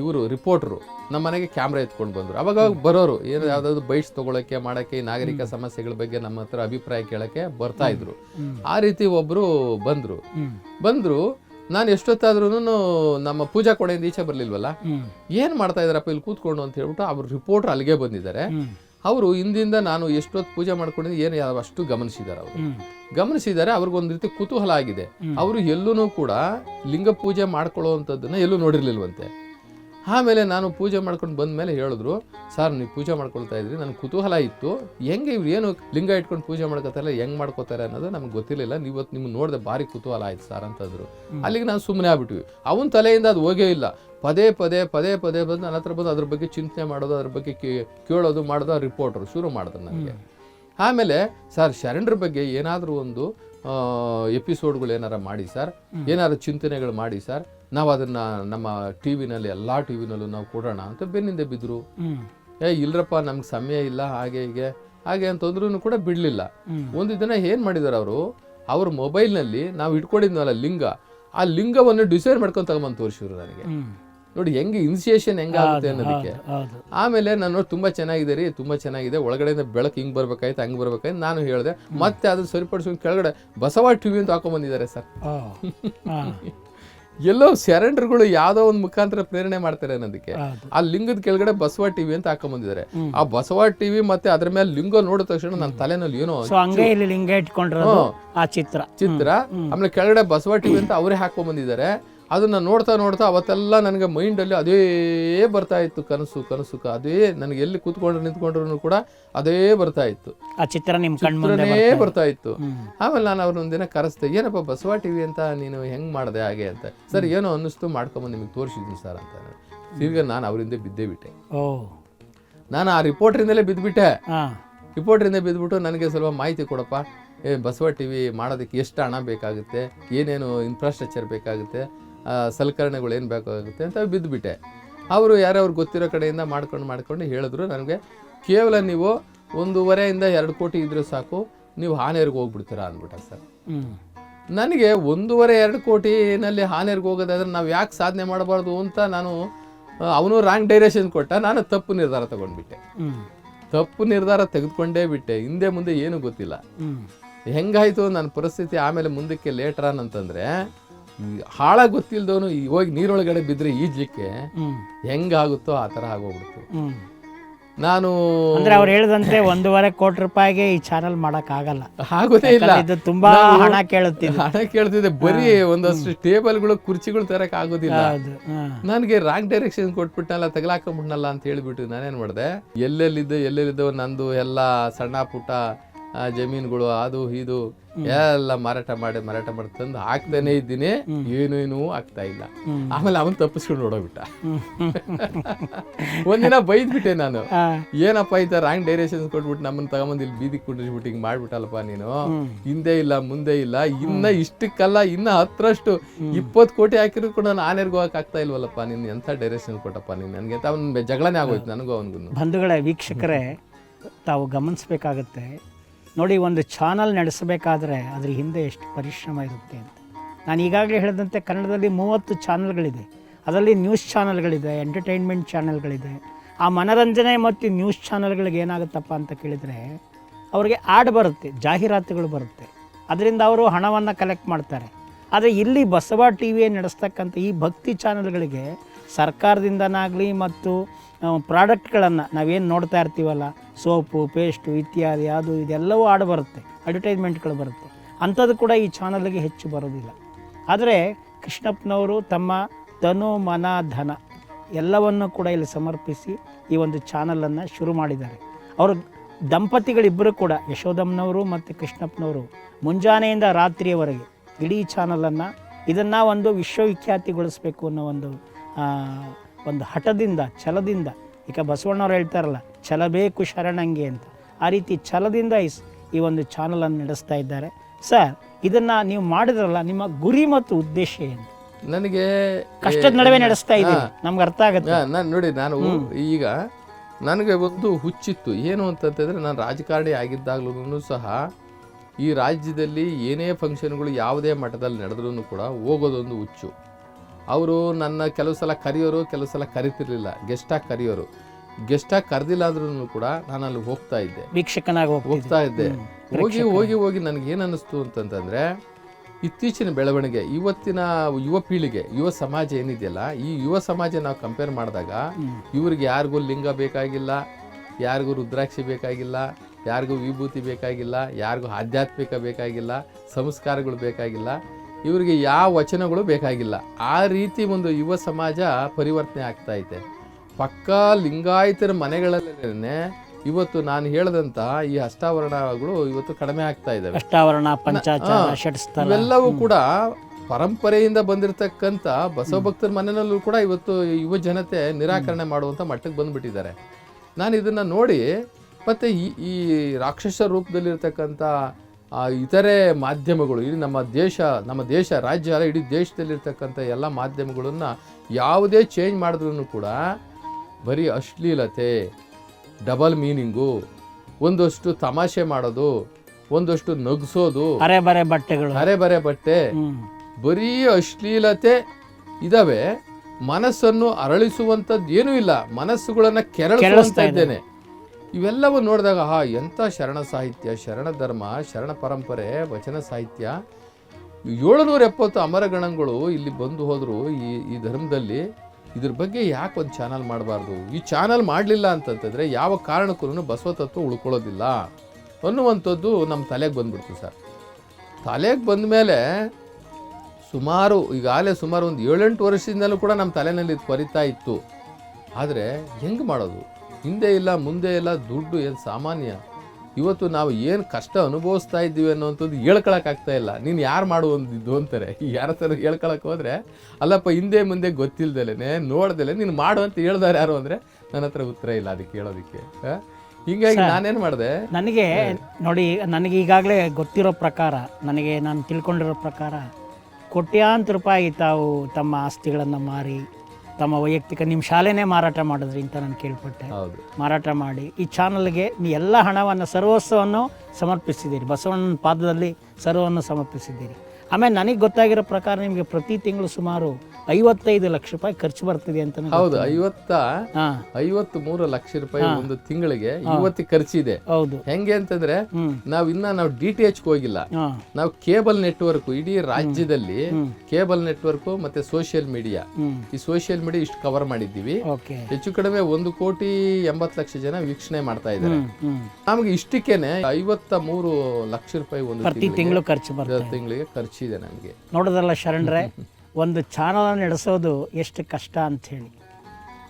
ಇವರು ರಿಪೋರ್ಟ್ರು ನಮ್ಮ ಮನೆಗೆ ಕ್ಯಾಮ್ರಾ ಎತ್ಕೊಂಡು ಬಂದರು. ಅವಾಗ ಬರೋರು ಏನು ಯಾವುದಾದ್ರು ಬೈಟ್ಸ್ ತೊಗೊಳಕ್ಕೆ ಮಾಡೋಕ್ಕೆ ನಾಗರಿಕ ಸಮಸ್ಯೆಗಳ ಬಗ್ಗೆ ನಮ್ಮ ಹತ್ರ ಅಭಿಪ್ರಾಯ ಕೇಳೋಕ್ಕೆ ಬರ್ತಾ ಇದ್ರು. ಆ ರೀತಿ ಒಬ್ಬರು ಬಂದರು. ಬಂದರು ನಾನು ಎಷ್ಟೊತ್ತಾದ್ರೂ ನಮ್ಮ ಪೂಜಾ ಕೊಡೆಯಿಂದ ಈಚೆ ಬರಲಿಲ್ವಲ್ಲ? ಏನು ಮಾಡ್ತಾ ಇದ್ದಾರಪ್ಪ ಇಲ್ಲಿ ಕೂತ್ಕೊಂಡು ಅಂತ ಹೇಳ್ಬಿಟ್ಟು ಅವ್ರು ರಿಪೋರ್ಟರ್ ಅಲ್ಲಿಗೆ ಬಂದಿದ್ದಾರೆ. ಅವರು ಹಿಂದಿಂದ ನಾನು ಎಷ್ಟೊತ್ತು ಪೂಜೆ ಮಾಡ್ಕೊಂಡಿದ್ದು ಏನು ಯಾವ- ಅಷ್ಟು ಗಮನಿಸಿದ್ದಾರೆ ಅವರು. ಗಮನಿಸಿದ್ದಾರೆ ಅವ್ರಿಗೊಂದು ರೀತಿ ಕುತೂಹಲ ಆಗಿದೆ. ಅವರು ಎಲ್ಲೂ ಕೂಡ ಲಿಂಗ ಪೂಜೆ ಮಾಡ್ಕೊಳ್ಳೋವಂಥದ್ದನ್ನು ಎಲ್ಲೂ ನೋಡಿರ್ಲಿಲ್ವಂತೆ. ಆಮೇಲೆ ನಾನು ಪೂಜೆ ಮಾಡ್ಕೊಂಡು ಬಂದ ಮೇಲೆ ಹೇಳಿದ್ರು ಸರ್ ನೀವು ಪೂಜೆ ಮಾಡ್ಕೊಳ್ತಾ ಇದ್ರಿ ನನಗೆ ಕುತೂಹಲ ಇತ್ತು. ಹೆಂಗೆ ಇವ್ರು ಏನು ಲಿಂಗ ಇಟ್ಕೊಂಡು ಪೂಜೆ ಮಾಡ್ಕೋತಾರೆ ಹೆಂಗೆ ಮಾಡ್ಕೋತಾರೆ ಅನ್ನೋದು ನಮ್ಗೆ ಗೊತ್ತಿರಲಿಲ್ಲ. ನೀವತ್ತು ನಿಮ್ಗೆ ನೋಡಿದೆ ಭಾರಿ ಕುತೂಹಲ ಆಯ್ತು ಸರ್ ಅಂತಂದ್ರು. ಅಲ್ಲಿಗೆ ನಾನು ಸುಮ್ಮನೆ ಆಗ್ಬಿಟ್ವಿ. ಅವನ ತಲೆಯಿಂದ ಅದು ಹೋಗೇ ಇಲ್ಲ. ಪದೇ ಪದೇ ಪದೇ ಪದೇ ಬಂದು ನನ್ನ ಹತ್ರ ಬಂದು ಅದ್ರ ಬಗ್ಗೆ ಚಿಂತನೆ ಮಾಡೋದು ಅದ್ರ ಬಗ್ಗೆ ಕೇಳೋದು ಮಾಡೋದು ರಿಪೋರ್ಟರ್ ಶುರು ಮಾಡಿದ್ರು ನನಗೆ ಆಮೇಲೆ ಸರ್ ಶರಣರ ಬಗ್ಗೆ ಏನಾದರೂ ಒಂದು ಎಪಿಸೋಡ್ಗಳು ಏನಾರ ಮಾಡಿ ಸರ್ ಏನಾದ್ರು ಚಿಂತನೆಗಳು ಮಾಡಿ ಸರ್ ನಾವು ಅದನ್ನ ನಮ್ಮ ಟಿ ವಿನಲ್ಲಿ ಎಲ್ಲ ಟಿ ವಿನಲ್ಲೂ ನಾವು ಕೊಡೋಣ ಅಂತ ಬೆನ್ನಿಂದ ಬಿದ್ದರು ಏ ಇಲ್ರಪ್ಪ ನಮ್ಗೆ ಸಮಯ ಇಲ್ಲ ಹಾಗೆ ಹೀಗೆ ಹಾಗೆ ಅಂತಂದ್ರೂ ಕೂಡ ಬಿಡಲಿಲ್ಲ. ಒಂದು ದಿನ ಏನು ಮಾಡಿದಾರೆ ಅವರು ಅವ್ರ ಮೊಬೈಲ್ನಲ್ಲಿ ನಾವು ಇಟ್ಕೊಂಡಿದ್ವಲ್ಲ ಲಿಂಗ ಆ ಲಿಂಗವನ್ನು ಡಿಸೈಡ್ ಮಾಡ್ಕೊಂಡು ತಗೊಂಬಂದು ತೋರಿಸಿದ್ರು ನನಗೆ. ನೋಡಿ ಹೆಂಗೆ ಇನ್ಸಿಯೇಷನ್ ಹೆಂಗಾಗುತ್ತೆ ಅನ್ನೋದಕ್ಕೆ. ಆಮೇಲೆ ನಾನು ನೋಡಿ ತುಂಬಾ ಚೆನ್ನಾಗಿದೆ ರೀ ತುಂಬಾ ಚೆನ್ನಾಗಿದೆ. ಒಳಗಡೆಯಿಂದ ಬೆಳಕು ಹಿಂಗ್ ಬರ್ಬೇಕಾಯ್ತು ಹಂಗ್ ಬರ್ಬೇಕಾಯ್ತು ನಾನು ಹೇಳಿದೆ. ಮತ್ತೆ ಅದನ್ನ ಸರಿಪಡಿಸ್ಕೊಂಡು ಕೆಳಗಡೆ ಬಸವ ಟಿವಿ ಅಂತ ಹಾಕೊಂಡ್ಬಂದಿದ್ದಾರೆ ಸರ್. ಎಲ್ಲೋ ಸೆರೆಂಡರ್ಗಳು ಯಾವ್ದೋ ಒಂದು ಮುಖಾಂತರ ಪ್ರೇರಣೆ ಮಾಡ್ತಾರೆ ಅನ್ನೋದಕ್ಕೆ. ಆ ಲಿಂಗದ ಕೆಳಗಡೆ ಬಸವ ಟಿವಿ ಅಂತ ಹಾಕೊಂಡ್ಬಂದಿದ್ದಾರೆ. ಆ ಬಸವ ಟಿವಿ ಮತ್ತೆ ಅದ್ರ ಮೇಲೆ ಲಿಂಗ ನೋಡಿದ ತಕ್ಷಣ ನನ್ನ ತಲೆನಲ್ಲಿ ಏನೋ ಲಿಂಗ ಇಟ್ಕೊಂಡ್ರು ಆ ಚಿತ್ರ. ಚಿತ್ರ. ಆಮೇಲೆ ಕೆಳಗಡೆ ಬಸವ ಟಿವಿ ಅಂತ ಅವರೇ ಹಾಕೊಂಡ್ಬಂದಿದ್ದಾರೆ ಅದನ್ನ ನೋಡ್ತಾ ನೋಡ್ತಾ ಅವತ್ತೆಲ್ಲ ನನಗೆ ಮೈಂಡಲ್ಲಿ ಅದೇ ಬರ್ತಾ ಇತ್ತು ಕನಸು ಕನಸು ಅದೇ ನನಗೆ ಎಲ್ಲಿ ಕೂತ್ಕೊಂಡ್ರು ನಿಂತ್ಕೊಂಡ್ರು ಕೂಡ ಅದೇ ಬರ್ತಾ ಇತ್ತು. ಆ ಚಿತ್ರ ನಿಮ್ಮ ಚಿತ್ರನೇ ಬರ್ತಾ ಇತ್ತು. ಆಮೇಲೆ ನಾನು ಅವ್ರನ್ನ ಒಂದಿನ ಕರೆಸ್ದೆ ಏನಪ್ಪ ಬಸವ ಟಿವಿ ಅಂತ ನೀನು ಹೆಂಗ್ ಮಾಡಿದೆ ಹಾಗೆ ಅಂತ? ಸರ್ ಏನೋ ಅನ್ನಿಸ್ತು ಮಾಡ್ಕೊಂಬಂದು ನಿಮಗೆ ತೋರಿಸಿದ್ದೀನಿ ಸರ್ ಅಂತ ತಿರ್ಗ ನಾನು ಅವರಿಂದ ಬಿದ್ದೇ ಬಿಟ್ಟೆ. ಓ. ನಾನು ಆ ರಿಪೋರ್ಟ್ರಿಂದಲೇ ಬಿದ್ದುಬಿಟ್ಟೆ ರಿಪೋರ್ಟ್ರಿಂದ ಬಿದ್ದುಬಿಟ್ಟು ನನಗೆ ಸ್ವಲ್ಪ ಮಾಹಿತಿ ಕೊಡಪ್ಪ. ಏ ಬಸವ ಟಿ ವಿ ಮಾಡೋದಕ್ಕೆ ಎಷ್ಟು ಹಣ ಬೇಕಾಗುತ್ತೆ? ಏನೇನು ಇನ್ಫ್ರಾಸ್ಟ್ರಕ್ಚರ್ ಬೇಕಾಗುತ್ತೆ? ಸಲಕರಣೆಗಳು ಏನು ಬೇಕಾಗುತ್ತೆ ಅಂತ ಬಿದ್ದುಬಿಟ್ಟೆ ಅವರು ಯಾರ್ಯಾರು ಗೊತ್ತಿರೋ ಕಡೆಯಿಂದ ಮಾಡ್ಕೊಂಡು ಮಾಡ್ಕೊಂಡು ಹೇಳಿದ್ರು ನನಗೆ ಕೇವಲ ನೀವು ಒಂದೂವರೆಯಿಂದ ಎರಡು ಕೋಟಿ ಇದ್ರೆ ಸಾಕು ನೀವು ಹಾನೇರಿಗೆ ಹೋಗ್ಬಿಡ್ತೀರಾ ಅಂದ್ಬಿಟ್ಟ ಸರ್. ನನಗೆ ಒಂದೂವರೆ ಎರಡು ಕೋಟಿನಲ್ಲಿ ಹಾನೇರಿಗೆ ಹೋಗೋದಾದ್ರೆ ನಾವು ಯಾಕೆ ಸಾಧನೆ ಮಾಡಬಾರ್ದು ಅಂತ ನಾನು ಅವನು ರಾಂಗ್ ಡೈರೆಕ್ಷನ್ ಕೊಟ್ಟ ನಾನು ತಪ್ಪು ನಿರ್ಧಾರ ತಗೊಂಡ್ಬಿಟ್ಟೆ. ತಪ್ಪು ನಿರ್ಧಾರ ತೆಗೆದುಕೊಂಡೇ ಬಿಟ್ಟೆ. ಹಿಂದೆ ಮುಂದೆ ಏನು ಗೊತ್ತಿಲ್ಲ. ಹೆಂಗಾಯಿತು ನನ್ನ ಪರಿಸ್ಥಿತಿ ಆಮೇಲೆ ಮುಂದಕ್ಕೆ ಲೇಟರ್ ಅಂತಂದ್ರೆ ಹಾಳ ಗೊತ್ತಿಲ್ದವನು ಹೋಗಿ ನೀರೊಳಗಡೆ ಬಿದ್ರೆ ಈಜ್ಲಿಕ್ಕೆ ಹೆಂಗಾಗುತ್ತೋ ಆ ಥರ ಆಗೋಗ್ಬಿಡ್ತು. ನಾನು ಅಂದ್ರೆ ಅವ್ರು ಹೇಳಿದಂತೆ ಒಂದೂವರೆ ಕೋಟಿ ರೂಪಾಯಿಗೆ ಈ ಚಾನಲ್ ಮಾಡಕ್ ಆಗಲ್ಲ ಆಗೋದೇ ಇಲ್ಲ. ಇದು ತುಂಬಾ ಹಣ ಕೇಳುತ್ತಿದೆ. ಹಣ ಕೇಳುತ್ತಿದೆ ಬರೀ ಒಂದಷ್ಟು ಟೇಬಲ್ಗಳು ಕುರ್ಚಿಗಳು ತರಕ್ ಆಗೋದಿಲ್ಲ. ನನಗೆ ರಾಂಗ್ ಡೈರೆಕ್ಷನ್ ಕೊಟ್ಬಿಟ್ಟಲ್ಲ ತಗಲಾಕೊಂಡ್ಬಿಟ್ನಲ್ಲ ಅಂತ ಹೇಳ್ಬಿಟ್ಟು ನಾನೇನ್ ಮಾಡಿದೆ? ಎಲ್ಲೆಲ್ಲಿದ್ದ ಎಲ್ಲೆಲ್ಲಿದ್ದೋ ನಂದು ಎಲ್ಲ ಸಣ್ಣ ಪುಟ್ಟ ಜಮೀನುಗಳು ಅದು ಇದು. ಎಲ್ಲ ಮಾರಾಟ ಮಾಡಿ ಮಾರಾಟ ಮಾಡಿ ತಂದು ಹಾಕ್ತಾನೆ ಇದ್ದೀನಿ. ಏನೇನೂ ಆಗ್ತಾ ಇಲ್ಲ. ಆಮೇಲೆ ಅವನ್ ತಪ್ಪಿಸ್ಕೊಂಡು ಓಡೋಗ್ಬಿಟ್ಟ. ಒಂದಿನ ಬೈದ್ಬಿಟ್ಟೆ ನಾನು. ಏನಪ್ಪ ಈ ತರ ರಾಂಗ್ ಡೈರೆಕ್ಷನ್ ಕೊಟ್ಬಿಟ್ಟು ನಮ್ಮನ್ನ ತಗೊಂಬಂದು ಇಲ್ಲಿ ಬೀದಿ ಕುಂಡ್ರಿಸ್ಬಿಟ್ಟು ಹಿಂಗ್ ಮಾಡ್ಬಿಟ್ಟಲ್ಲಪ್ಪ ನೀನು? ಹಿಂದೆ ಇಲ್ಲ ಮುಂದೆ ಇಲ್ಲ. ಇನ್ನ ಇಷ್ಟಕ್ಕಲ್ಲ ಇನ್ನ ಹತ್ರಷ್ಟು ಇಪ್ಪತ್ತು ಕೋಟಿ ಹಾಕಿದ್ರು ಕೂಡ ನಾನು ಆನೆರ್ಗೂ ಹೋಗಕ್ ಆಗ್ತಾ ಇಲ್ವಲ್ಲಪ್ಪ ನೀನು? ಎಂಥ ಡೈರೆಕ್ಷನ್ ಕೊಟ್ಟಪ್ಪ ನೀನು? ನನಗೆ ಅವ್ನ ಜಗಳನೇ ಆಗೋಯ್ತು ನನಗೂ ಅವನಿಗೂ ಬಂಧುಗಳ ವೀಕ್ಷಕರೇ ತಾವು ಗಮನಿಸಬೇಕಾಗತ್ತೆ ನೋಡಿ, ಒಂದು ಚಾನಲ್ ನಡೆಸಬೇಕಾದ್ರೆ ಅದ್ರ ಹಿಂದೆ ಎಷ್ಟು ಪರಿಶ್ರಮ ಇರುತ್ತೆ ಅಂತ. ನಾನು ಈಗಾಗಲೇ ಹೇಳಿದಂತೆ ಕನ್ನಡದಲ್ಲಿ ಮೂವತ್ತು ಚಾನಲ್ಗಳಿದೆ. ಅದರಲ್ಲಿ ನ್ಯೂಸ್ ಚಾನಲ್ಗಳಿದೆ, ಎಂಟರ್ಟೈನ್ಮೆಂಟ್ ಚಾನಲ್ಗಳಿದೆ. ಆ ಮನರಂಜನೆ ಮತ್ತು ನ್ಯೂಸ್ ಚಾನಲ್ಗಳಿಗೆ ಏನಾಗುತ್ತಪ್ಪ ಅಂತ ಕೇಳಿದರೆ, ಅವರಿಗೆ ಆಡ್ ಬರುತ್ತೆ, ಜಾಹೀರಾತುಗಳು ಬರುತ್ತೆ. ಅದರಿಂದ ಅವರು ಹಣವನ್ನು ಕಲೆಕ್ಟ್ ಮಾಡ್ತಾರೆ. ಆದರೆ ಇಲ್ಲಿ ಬಸವ ಟಿ ವಿ ನಡೆಸ್ತಕ್ಕಂಥ ಈ ಭಕ್ತಿ ಚಾನಲ್ಗಳಿಗೆ ಸರ್ಕಾರದಿಂದನಾಗಲಿ ಮತ್ತು ಪ್ರಾಡಕ್ಟ್ಗಳನ್ನು ನಾವೇನು ನೋಡ್ತಾ ಇರ್ತೀವಲ್ಲ, ಸೋಪು, ಪೇಸ್ಟು ಇತ್ಯಾದಿ, ಅದು ಇದೆಲ್ಲವೂ ಆಡು ಬರುತ್ತೆ, ಅಡ್ವರ್ಟೈಸ್ಮೆಂಟ್ಗಳು ಬರುತ್ತೆ. ಅಂಥದ್ದು ಕೂಡ ಈ ಚಾನಲ್ಗೆ ಹೆಚ್ಚು ಬರೋದಿಲ್ಲ. ಆದರೆ ಕೃಷ್ಣಪ್ಪನವರು ತಮ್ಮ ತನು ಮನ, ಧನ ಎಲ್ಲವನ್ನು ಕೂಡ ಇಲ್ಲಿ ಸಮರ್ಪಿಸಿ ಈ ಒಂದು ಚಾನಲನ್ನು ಶುರು ಮಾಡಿದ್ದಾರೆ. ಅವರು ದಂಪತಿಗಳಿಬ್ಬರು ಕೂಡ ಯಶೋಧಮ್ಮನವರು ಮತ್ತು ಕೃಷ್ಣಪ್ಪನವರು ಮುಂಜಾನೆಯಿಂದ ರಾತ್ರಿಯವರೆಗೆ ಇಡೀ ಚಾನಲನ್ನು ಇದನ್ನು ಒಂದು ವಿಶ್ವವಿಖ್ಯಾತಿಗೊಳಿಸಬೇಕು ಅನ್ನೋ ಒಂದು ಒಂದು ಹಠದಿಂದ ಛಲದಿಂದ ಈಗ ಬಸವಣ್ಣವ್ರು ಹೇಳ್ತಾರಲ್ಲ ಛಲ ಬೇಕು ಶರಣಂಗೆ ಅಂತ. ಆ ರೀತಿ ಛಲದಿಂದ ಈ ಸ್- ಈ ಒಂದು ಚಾನಲನ್ನು ನಡೆಸ್ತಾ ಇದ್ದಾರೆ. ಸರ್ ಇದನ್ನು ನೀವು ಮಾಡಿದ್ರಲ್ಲ ನಿಮ್ಮ ಗುರಿ ಮತ್ತು ಉದ್ದೇಶ ಏನು? ನನಗೆ ಕಷ್ಟದ ನಡುವೆ ನಡೆಸ್ತಾ ಇದ್ದೀವಿ ನಮ್ಗೆ ಅರ್ಥ ಆಗುತ್ತೆ. ನಾನು ನೋಡಿ ನಾನು ಈಗ ನನಗೆ ಒಂದು ಹುಚ್ಚಿತ್ತು. ಏನು ಅಂತಂತಂದ್ರೆ ನಾನು ರಾಜಕಾರಣಿ ಆಗಿದ್ದಾಗ್ಲೂ ಸಹ ಈ ರಾಜ್ಯದಲ್ಲಿ ಏನೇ ಫಂಕ್ಷನ್ಗಳು ಯಾವುದೇ ಮಟ್ಟದಲ್ಲಿ ನಡೆದ್ರೂ ಕೂಡ ಹೋಗೋದೊಂದು ಹುಚ್ಚು. ಅವರು ನನ್ನ ಕೆಲವು ಸಲ ಕರೆಯೋರು ಕೆಲವು ಸಲ ಕರಿತಿರ್ಲಿಲ್ಲ. ಗೆಸ್ಟಾಗಿ ಕರೆಯೋರು. ಗೆಸ್ಟಾಗಿ ಕರೆದಿಲ್ಲ ಅಂದ್ರೂ ಕೂಡ ನಾನು ಅಲ್ಲಿ ಹೋಗ್ತಾ ಇದ್ದೆ. ವೀಕ್ಷಕನಾಗಿ ಹೋಗ್ತಾ ಇದ್ದೆ. ಹೋಗಿ ಹೋಗಿ ಹೋಗಿ ನನಗೆ ಏನು ಅನ್ನಿಸ್ತು ಅಂತಂತಂದ್ರೆ ಇತ್ತೀಚಿನ ಬೆಳವಣಿಗೆ ಇವತ್ತಿನ ಯುವ ಪೀಳಿಗೆ ಯುವ ಸಮಾಜ ಏನಿದೆಯಲ್ಲ ಈ ಯುವ ಸಮಾಜ ನಾವು ಕಂಪೇರ್ ಮಾಡಿದಾಗ ಇವ್ರಿಗೆ ಯಾರಿಗೂ ಲಿಂಗ ಬೇಕಾಗಿಲ್ಲ ಯಾರಿಗೂ ರುದ್ರಾಕ್ಷಿ ಬೇಕಾಗಿಲ್ಲ ಯಾರಿಗೂ ವಿಭೂತಿ ಬೇಕಾಗಿಲ್ಲ ಯಾರಿಗೂ ಆಧ್ಯಾತ್ಮಿಕ ಬೇಕಾಗಿಲ್ಲ ಸಂಸ್ಕಾರಗಳು ಬೇಕಾಗಿಲ್ಲ. ಇವರಿಗೆ ಯಾವ ವಚನಗಳು ಬೇಕಾಗಿಲ್ಲ. ಆ ರೀತಿ ಒಂದು ಯುವ ಸಮಾಜ ಪರಿವರ್ತನೆ ಆಗ್ತಾ ಐತೆ ಪಕ್ಕಾ ಲಿಂಗಾಯತರ ಮನೆಗಳಲ್ಲೇ ಇವತ್ತು ನಾನು ಹೇಳದಂತ ಈ ಅಷ್ಟಾವರಣಗಳು ಇವತ್ತು ಕಡಿಮೆ ಆಗ್ತಾ ಇದ್ದಾವೆ. ಅಷ್ಟಾವರಣ ಪಂಚಾಚಾರ ಇವೆಲ್ಲವೂ ಕೂಡ ಪರಂಪರೆಯಿಂದ ಬಂದಿರತಕ್ಕಂಥ ಬಸವ ಭಕ್ತರ ಮನೆಯಲ್ಲೂ ಕೂಡ ಇವತ್ತು ಯುವ ಜನತೆ ನಿರಾಕರಣೆ ಮಾಡುವಂತ ಮಟ್ಟಕ್ಕೆ ಬಂದ್ಬಿಟ್ಟಿದ್ದಾರೆ. ನಾನು ಇದನ್ನ ನೋಡಿ ಮತ್ತು ಈ ಈ ರಾಕ್ಷಸ ರೂಪದಲ್ಲಿರ್ತಕ್ಕಂಥ ಇತರೆ ಮಾಧ್ಯಮಗಳು ಇಡೀ ನಮ್ಮ ದೇಶ ನಮ್ಮ ದೇಶ ರಾಜ್ಯ ಅಲ್ಲ ಇಡೀ ದೇಶದಲ್ಲಿರ್ತಕ್ಕಂಥ ಎಲ್ಲ ಮಾಧ್ಯಮಗಳನ್ನು ಯಾವುದೇ ಚೇಂಜ್ ಮಾಡಿದ್ರೂ ಕೂಡ ಬರೀ ಅಶ್ಲೀಲತೆ ಡಬಲ್ ಮೀನಿಂಗು ಒಂದಷ್ಟು ತಮಾಷೆ ಮಾಡೋದು ಒಂದಷ್ಟು ನಗ್ಸೋದು ಅರೆ ಬರೆ ಬಟ್ಟೆಗಳು. ಅರೆ ಬರೆ ಬಟ್ಟೆ ಬರೀ ಅಶ್ಲೀಲತೆ ಇದಾವೆ. ಮನಸ್ಸನ್ನು ಅರಳಿಸುವಂಥದ್ದು ಏನೂ ಇಲ್ಲ. ಮನಸ್ಸುಗಳನ್ನು ಕೆರಳಿಸ್ತಾ ಇದ್ದೇನೆ. ಇವೆಲ್ಲವೂ ನೋಡಿದಾಗ, ಹಾ, ಎಂಥ ಶರಣ ಸಾಹಿತ್ಯ, ಶರಣ ಧರ್ಮ, ಶರಣ ಪರಂಪರೆ, ವಚನ ಸಾಹಿತ್ಯ. ಏಳುನೂರ ಎಪ್ಪತ್ತು ಅಮರಗಣಗಳು ಇಲ್ಲಿ ಬಂದು ಹೋದರೂ ಈ ಈ ಧರ್ಮದಲ್ಲಿ. ಇದ್ರ ಬಗ್ಗೆ ಯಾಕೆ ಒಂದು ಚಾನಲ್ ಮಾಡಬಾರ್ದು? ಈ ಚಾನಲ್ ಮಾಡಲಿಲ್ಲ ಅಂತಂತಂದರೆ ಯಾವ ಕಾರಣಕ್ಕೂ ಬಸವ ತತ್ವ ಉಳ್ಕೊಳ್ಳೋದಿಲ್ಲ ಅನ್ನುವಂಥದ್ದು ನಮ್ಮ ತಲೆಗೆ ಬಂದ್ಬಿಡ್ತು ಸರ್. ತಲೆಗೆ ಬಂದ ಮೇಲೆ ಸುಮಾರು, ಈಗಾಗಲೇ ಸುಮಾರು ಒಂದು ಏಳೆಂಟು ವರ್ಷದಿಂದಲೂ ಕೂಡ ನಮ್ಮ ತಲೆನಲ್ಲಿ ಕೊರಿತಾ ಇತ್ತು. ಆದರೆ ಹೆಂಗೆ ಮಾಡೋದು? ಹಿಂದೆ ಇಲ್ಲ ಮುಂದೆ ಇಲ್ಲ ದುಡ್ಡು ಏನು ಸಾಮಾನ್ಯ? ಇವತ್ತು ನಾವು ಏನು ಕಷ್ಟ ಅನುಭವಿಸ್ತಾ ಇದ್ದೀವಿ ಅನ್ನೋಂಥದ್ದು ಹೇಳ್ಕೊಳಕ್ಕಾಗ್ತಾ ಇಲ್ಲ. ನೀನು ಯಾರು ಮಾಡುವಂಥದ್ದು ಅಂತಾರೆ. ಯಾರ ಥರ ಹೇಳ್ಕೊಳಕ್ಕೆ ಹೋದರೆ ಅಲ್ಲಪ್ಪ ಹಿಂದೆ ಮುಂದೆ ಗೊತ್ತಿಲ್ದಲೇ ನೋಡ್ದಲೆ ನೀನು ಮಾಡು ಅಂತ ಹೇಳ್ದಾರೆ ಯಾರು ಅಂದರೆ ನನ್ನ ಹತ್ರ ಉತ್ತರ ಇಲ್ಲ ಅದಕ್ಕೆ ಹೇಳೋದಕ್ಕೆ. ಹೀಗಾಗಿ ಹಿಂಗಾಗಿ ನಾನೇನು ಮಾಡಿದೆ? ನನಗೆ ನೋಡಿ ನನಗೆ ಈಗಾಗಲೇ ಗೊತ್ತಿರೋ ಪ್ರಕಾರ ನನಗೆ ನಾನು ತಿಳ್ಕೊಂಡಿರೋ ಪ್ರಕಾರ ಕೋಟ್ಯಾಂತರ ರೂಪಾಯಿ ತಾವು ತಮ್ಮ ಆಸ್ತಿಗಳನ್ನು ಮಾರಿ ತಮ್ಮ ವೈಯಕ್ತಿಕ ನಿಮ್ಮ ಶಾಲೆನೇ ಮಾರಾಟ ಮಾಡಿದ್ರಿ ಅಂತ ನಾನು ಕೇಳ್ಪಟ್ಟೆ. ಹೌದು. ಮಾರಾಟ ಮಾಡಿ ಈ ಚಾನಲ್ಗೆ ನೀ ಎಲ್ಲ ಹಣವನ್ನು ಸರ್ವಸ್ವವನ್ನು ಸಮರ್ಪಿಸಿದ್ದೀರಿ. ಬಸವಣ್ಣನ ಪಾದದಲ್ಲಿ ಸರ್ವವನ್ನು ಸಮರ್ಪಿಸಿದ್ದೀರಿ. ಆಮೇಲೆ ನನಗೆ ಗೊತ್ತಾಗಿರೋ ಪ್ರಕಾರ ನಿಮಗೆ ಪ್ರತಿ ತಿಂಗಳು ಸುಮಾರು ಐವತ್ತೈದು ಲಕ್ಷ ರೂಪಾಯಿ ಖರ್ಚು ಬರ್ತಿದೆ ಅಂತ ಹೌದು ಐವತ್ತ ಐವತ್ ಮೂರು ಲಕ್ಷ ರೂಪಾಯಿ ಒಂದು ತಿಂಗಳಿಗೆ ಇವತ್ತಿ ಖರ್ಚಿದೆ. ಹೌದು. ಹೆಂಗೆ ಅಂತಂದ್ರೆ ನಾವ್ ಇನ್ನ ನಾವು ಡಿ ಟಿ ಎಚ್ ಹೋಗಿಲ್ಲ. ನಾವು ಕೇಬಲ್ ನೆಟ್ವರ್ಕ್ ಇಡೀ ರಾಜ್ಯದಲ್ಲಿ ಕೇಬಲ್ ನೆಟ್ವರ್ಕ್ ಮತ್ತೆ ಸೋಷಿಯಲ್ ಮೀಡಿಯಾ. ಈ ಸೋಷಿಯಲ್ ಮೀಡಿಯಾ ಇಷ್ಟು ಕವರ್ ಮಾಡಿದ್ದೀವಿ. ಹೆಚ್ಚು ಕಡಿಮೆ ಒಂದು ಕೋಟಿ ಎಂಬತ್ತು ಲಕ್ಷ ಜನ ವೀಕ್ಷಣೆ ಮಾಡ್ತಾ ಇದ್ದಾರೆ. ನಮ್ಗೆ ಇಷ್ಟಕ್ಕೇನೆ ಐವತ್ತ ಮೂರು ಲಕ್ಷ ರೂಪಾಯಿ ಒಂದು ಪ್ರತಿ ತಿಂಗಳು ಖರ್ಚು. ಬರ್ತದೆ ಇದೆ ನಮಗೆ ನೋಡೋದಲ್ಲ ಶರಣರೇ ಒಂದು ಚಾನಲ್ ನಡೆಸೋದು ಎಷ್ಟು ಕಷ್ಟ ಅಂಥೇಳಿ.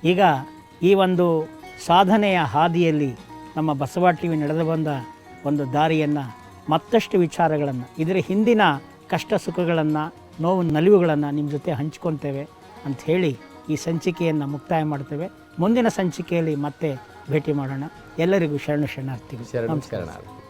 ಈಗ ಈ ಒಂದು ಸಾಧನೆಯ ಹಾದಿಯಲ್ಲಿ ನಮ್ಮ ಬಸವ ಟಿ ವಿ ನಡೆದು ಬಂದ ಒಂದು ದಾರಿಯನ್ನು ಮತ್ತಷ್ಟು ವಿಚಾರಗಳನ್ನು ಇದರ ಹಿಂದಿನ ಕಷ್ಟ ಸುಖಗಳನ್ನು ನೋವು ನಲಿವುಗಳನ್ನು ನಿಮ್ಮ ಜೊತೆ ಹಂಚ್ಕೊತೇವೆ ಅಂತ ಹೇಳಿ ಈ ಸಂಚಿಕೆಯನ್ನು ಮುಕ್ತಾಯ ಮಾಡ್ತೇವೆ. ಮುಂದಿನ ಸಂಚಿಕೆಯಲ್ಲಿ ಮತ್ತೆ ಭೇಟಿ ಮಾಡೋಣ. ಎಲ್ಲರಿಗೂ ಶರಣು ಶರಣಾರ್ಥಿಗಳು. ನಮಸ್ಕಾರ.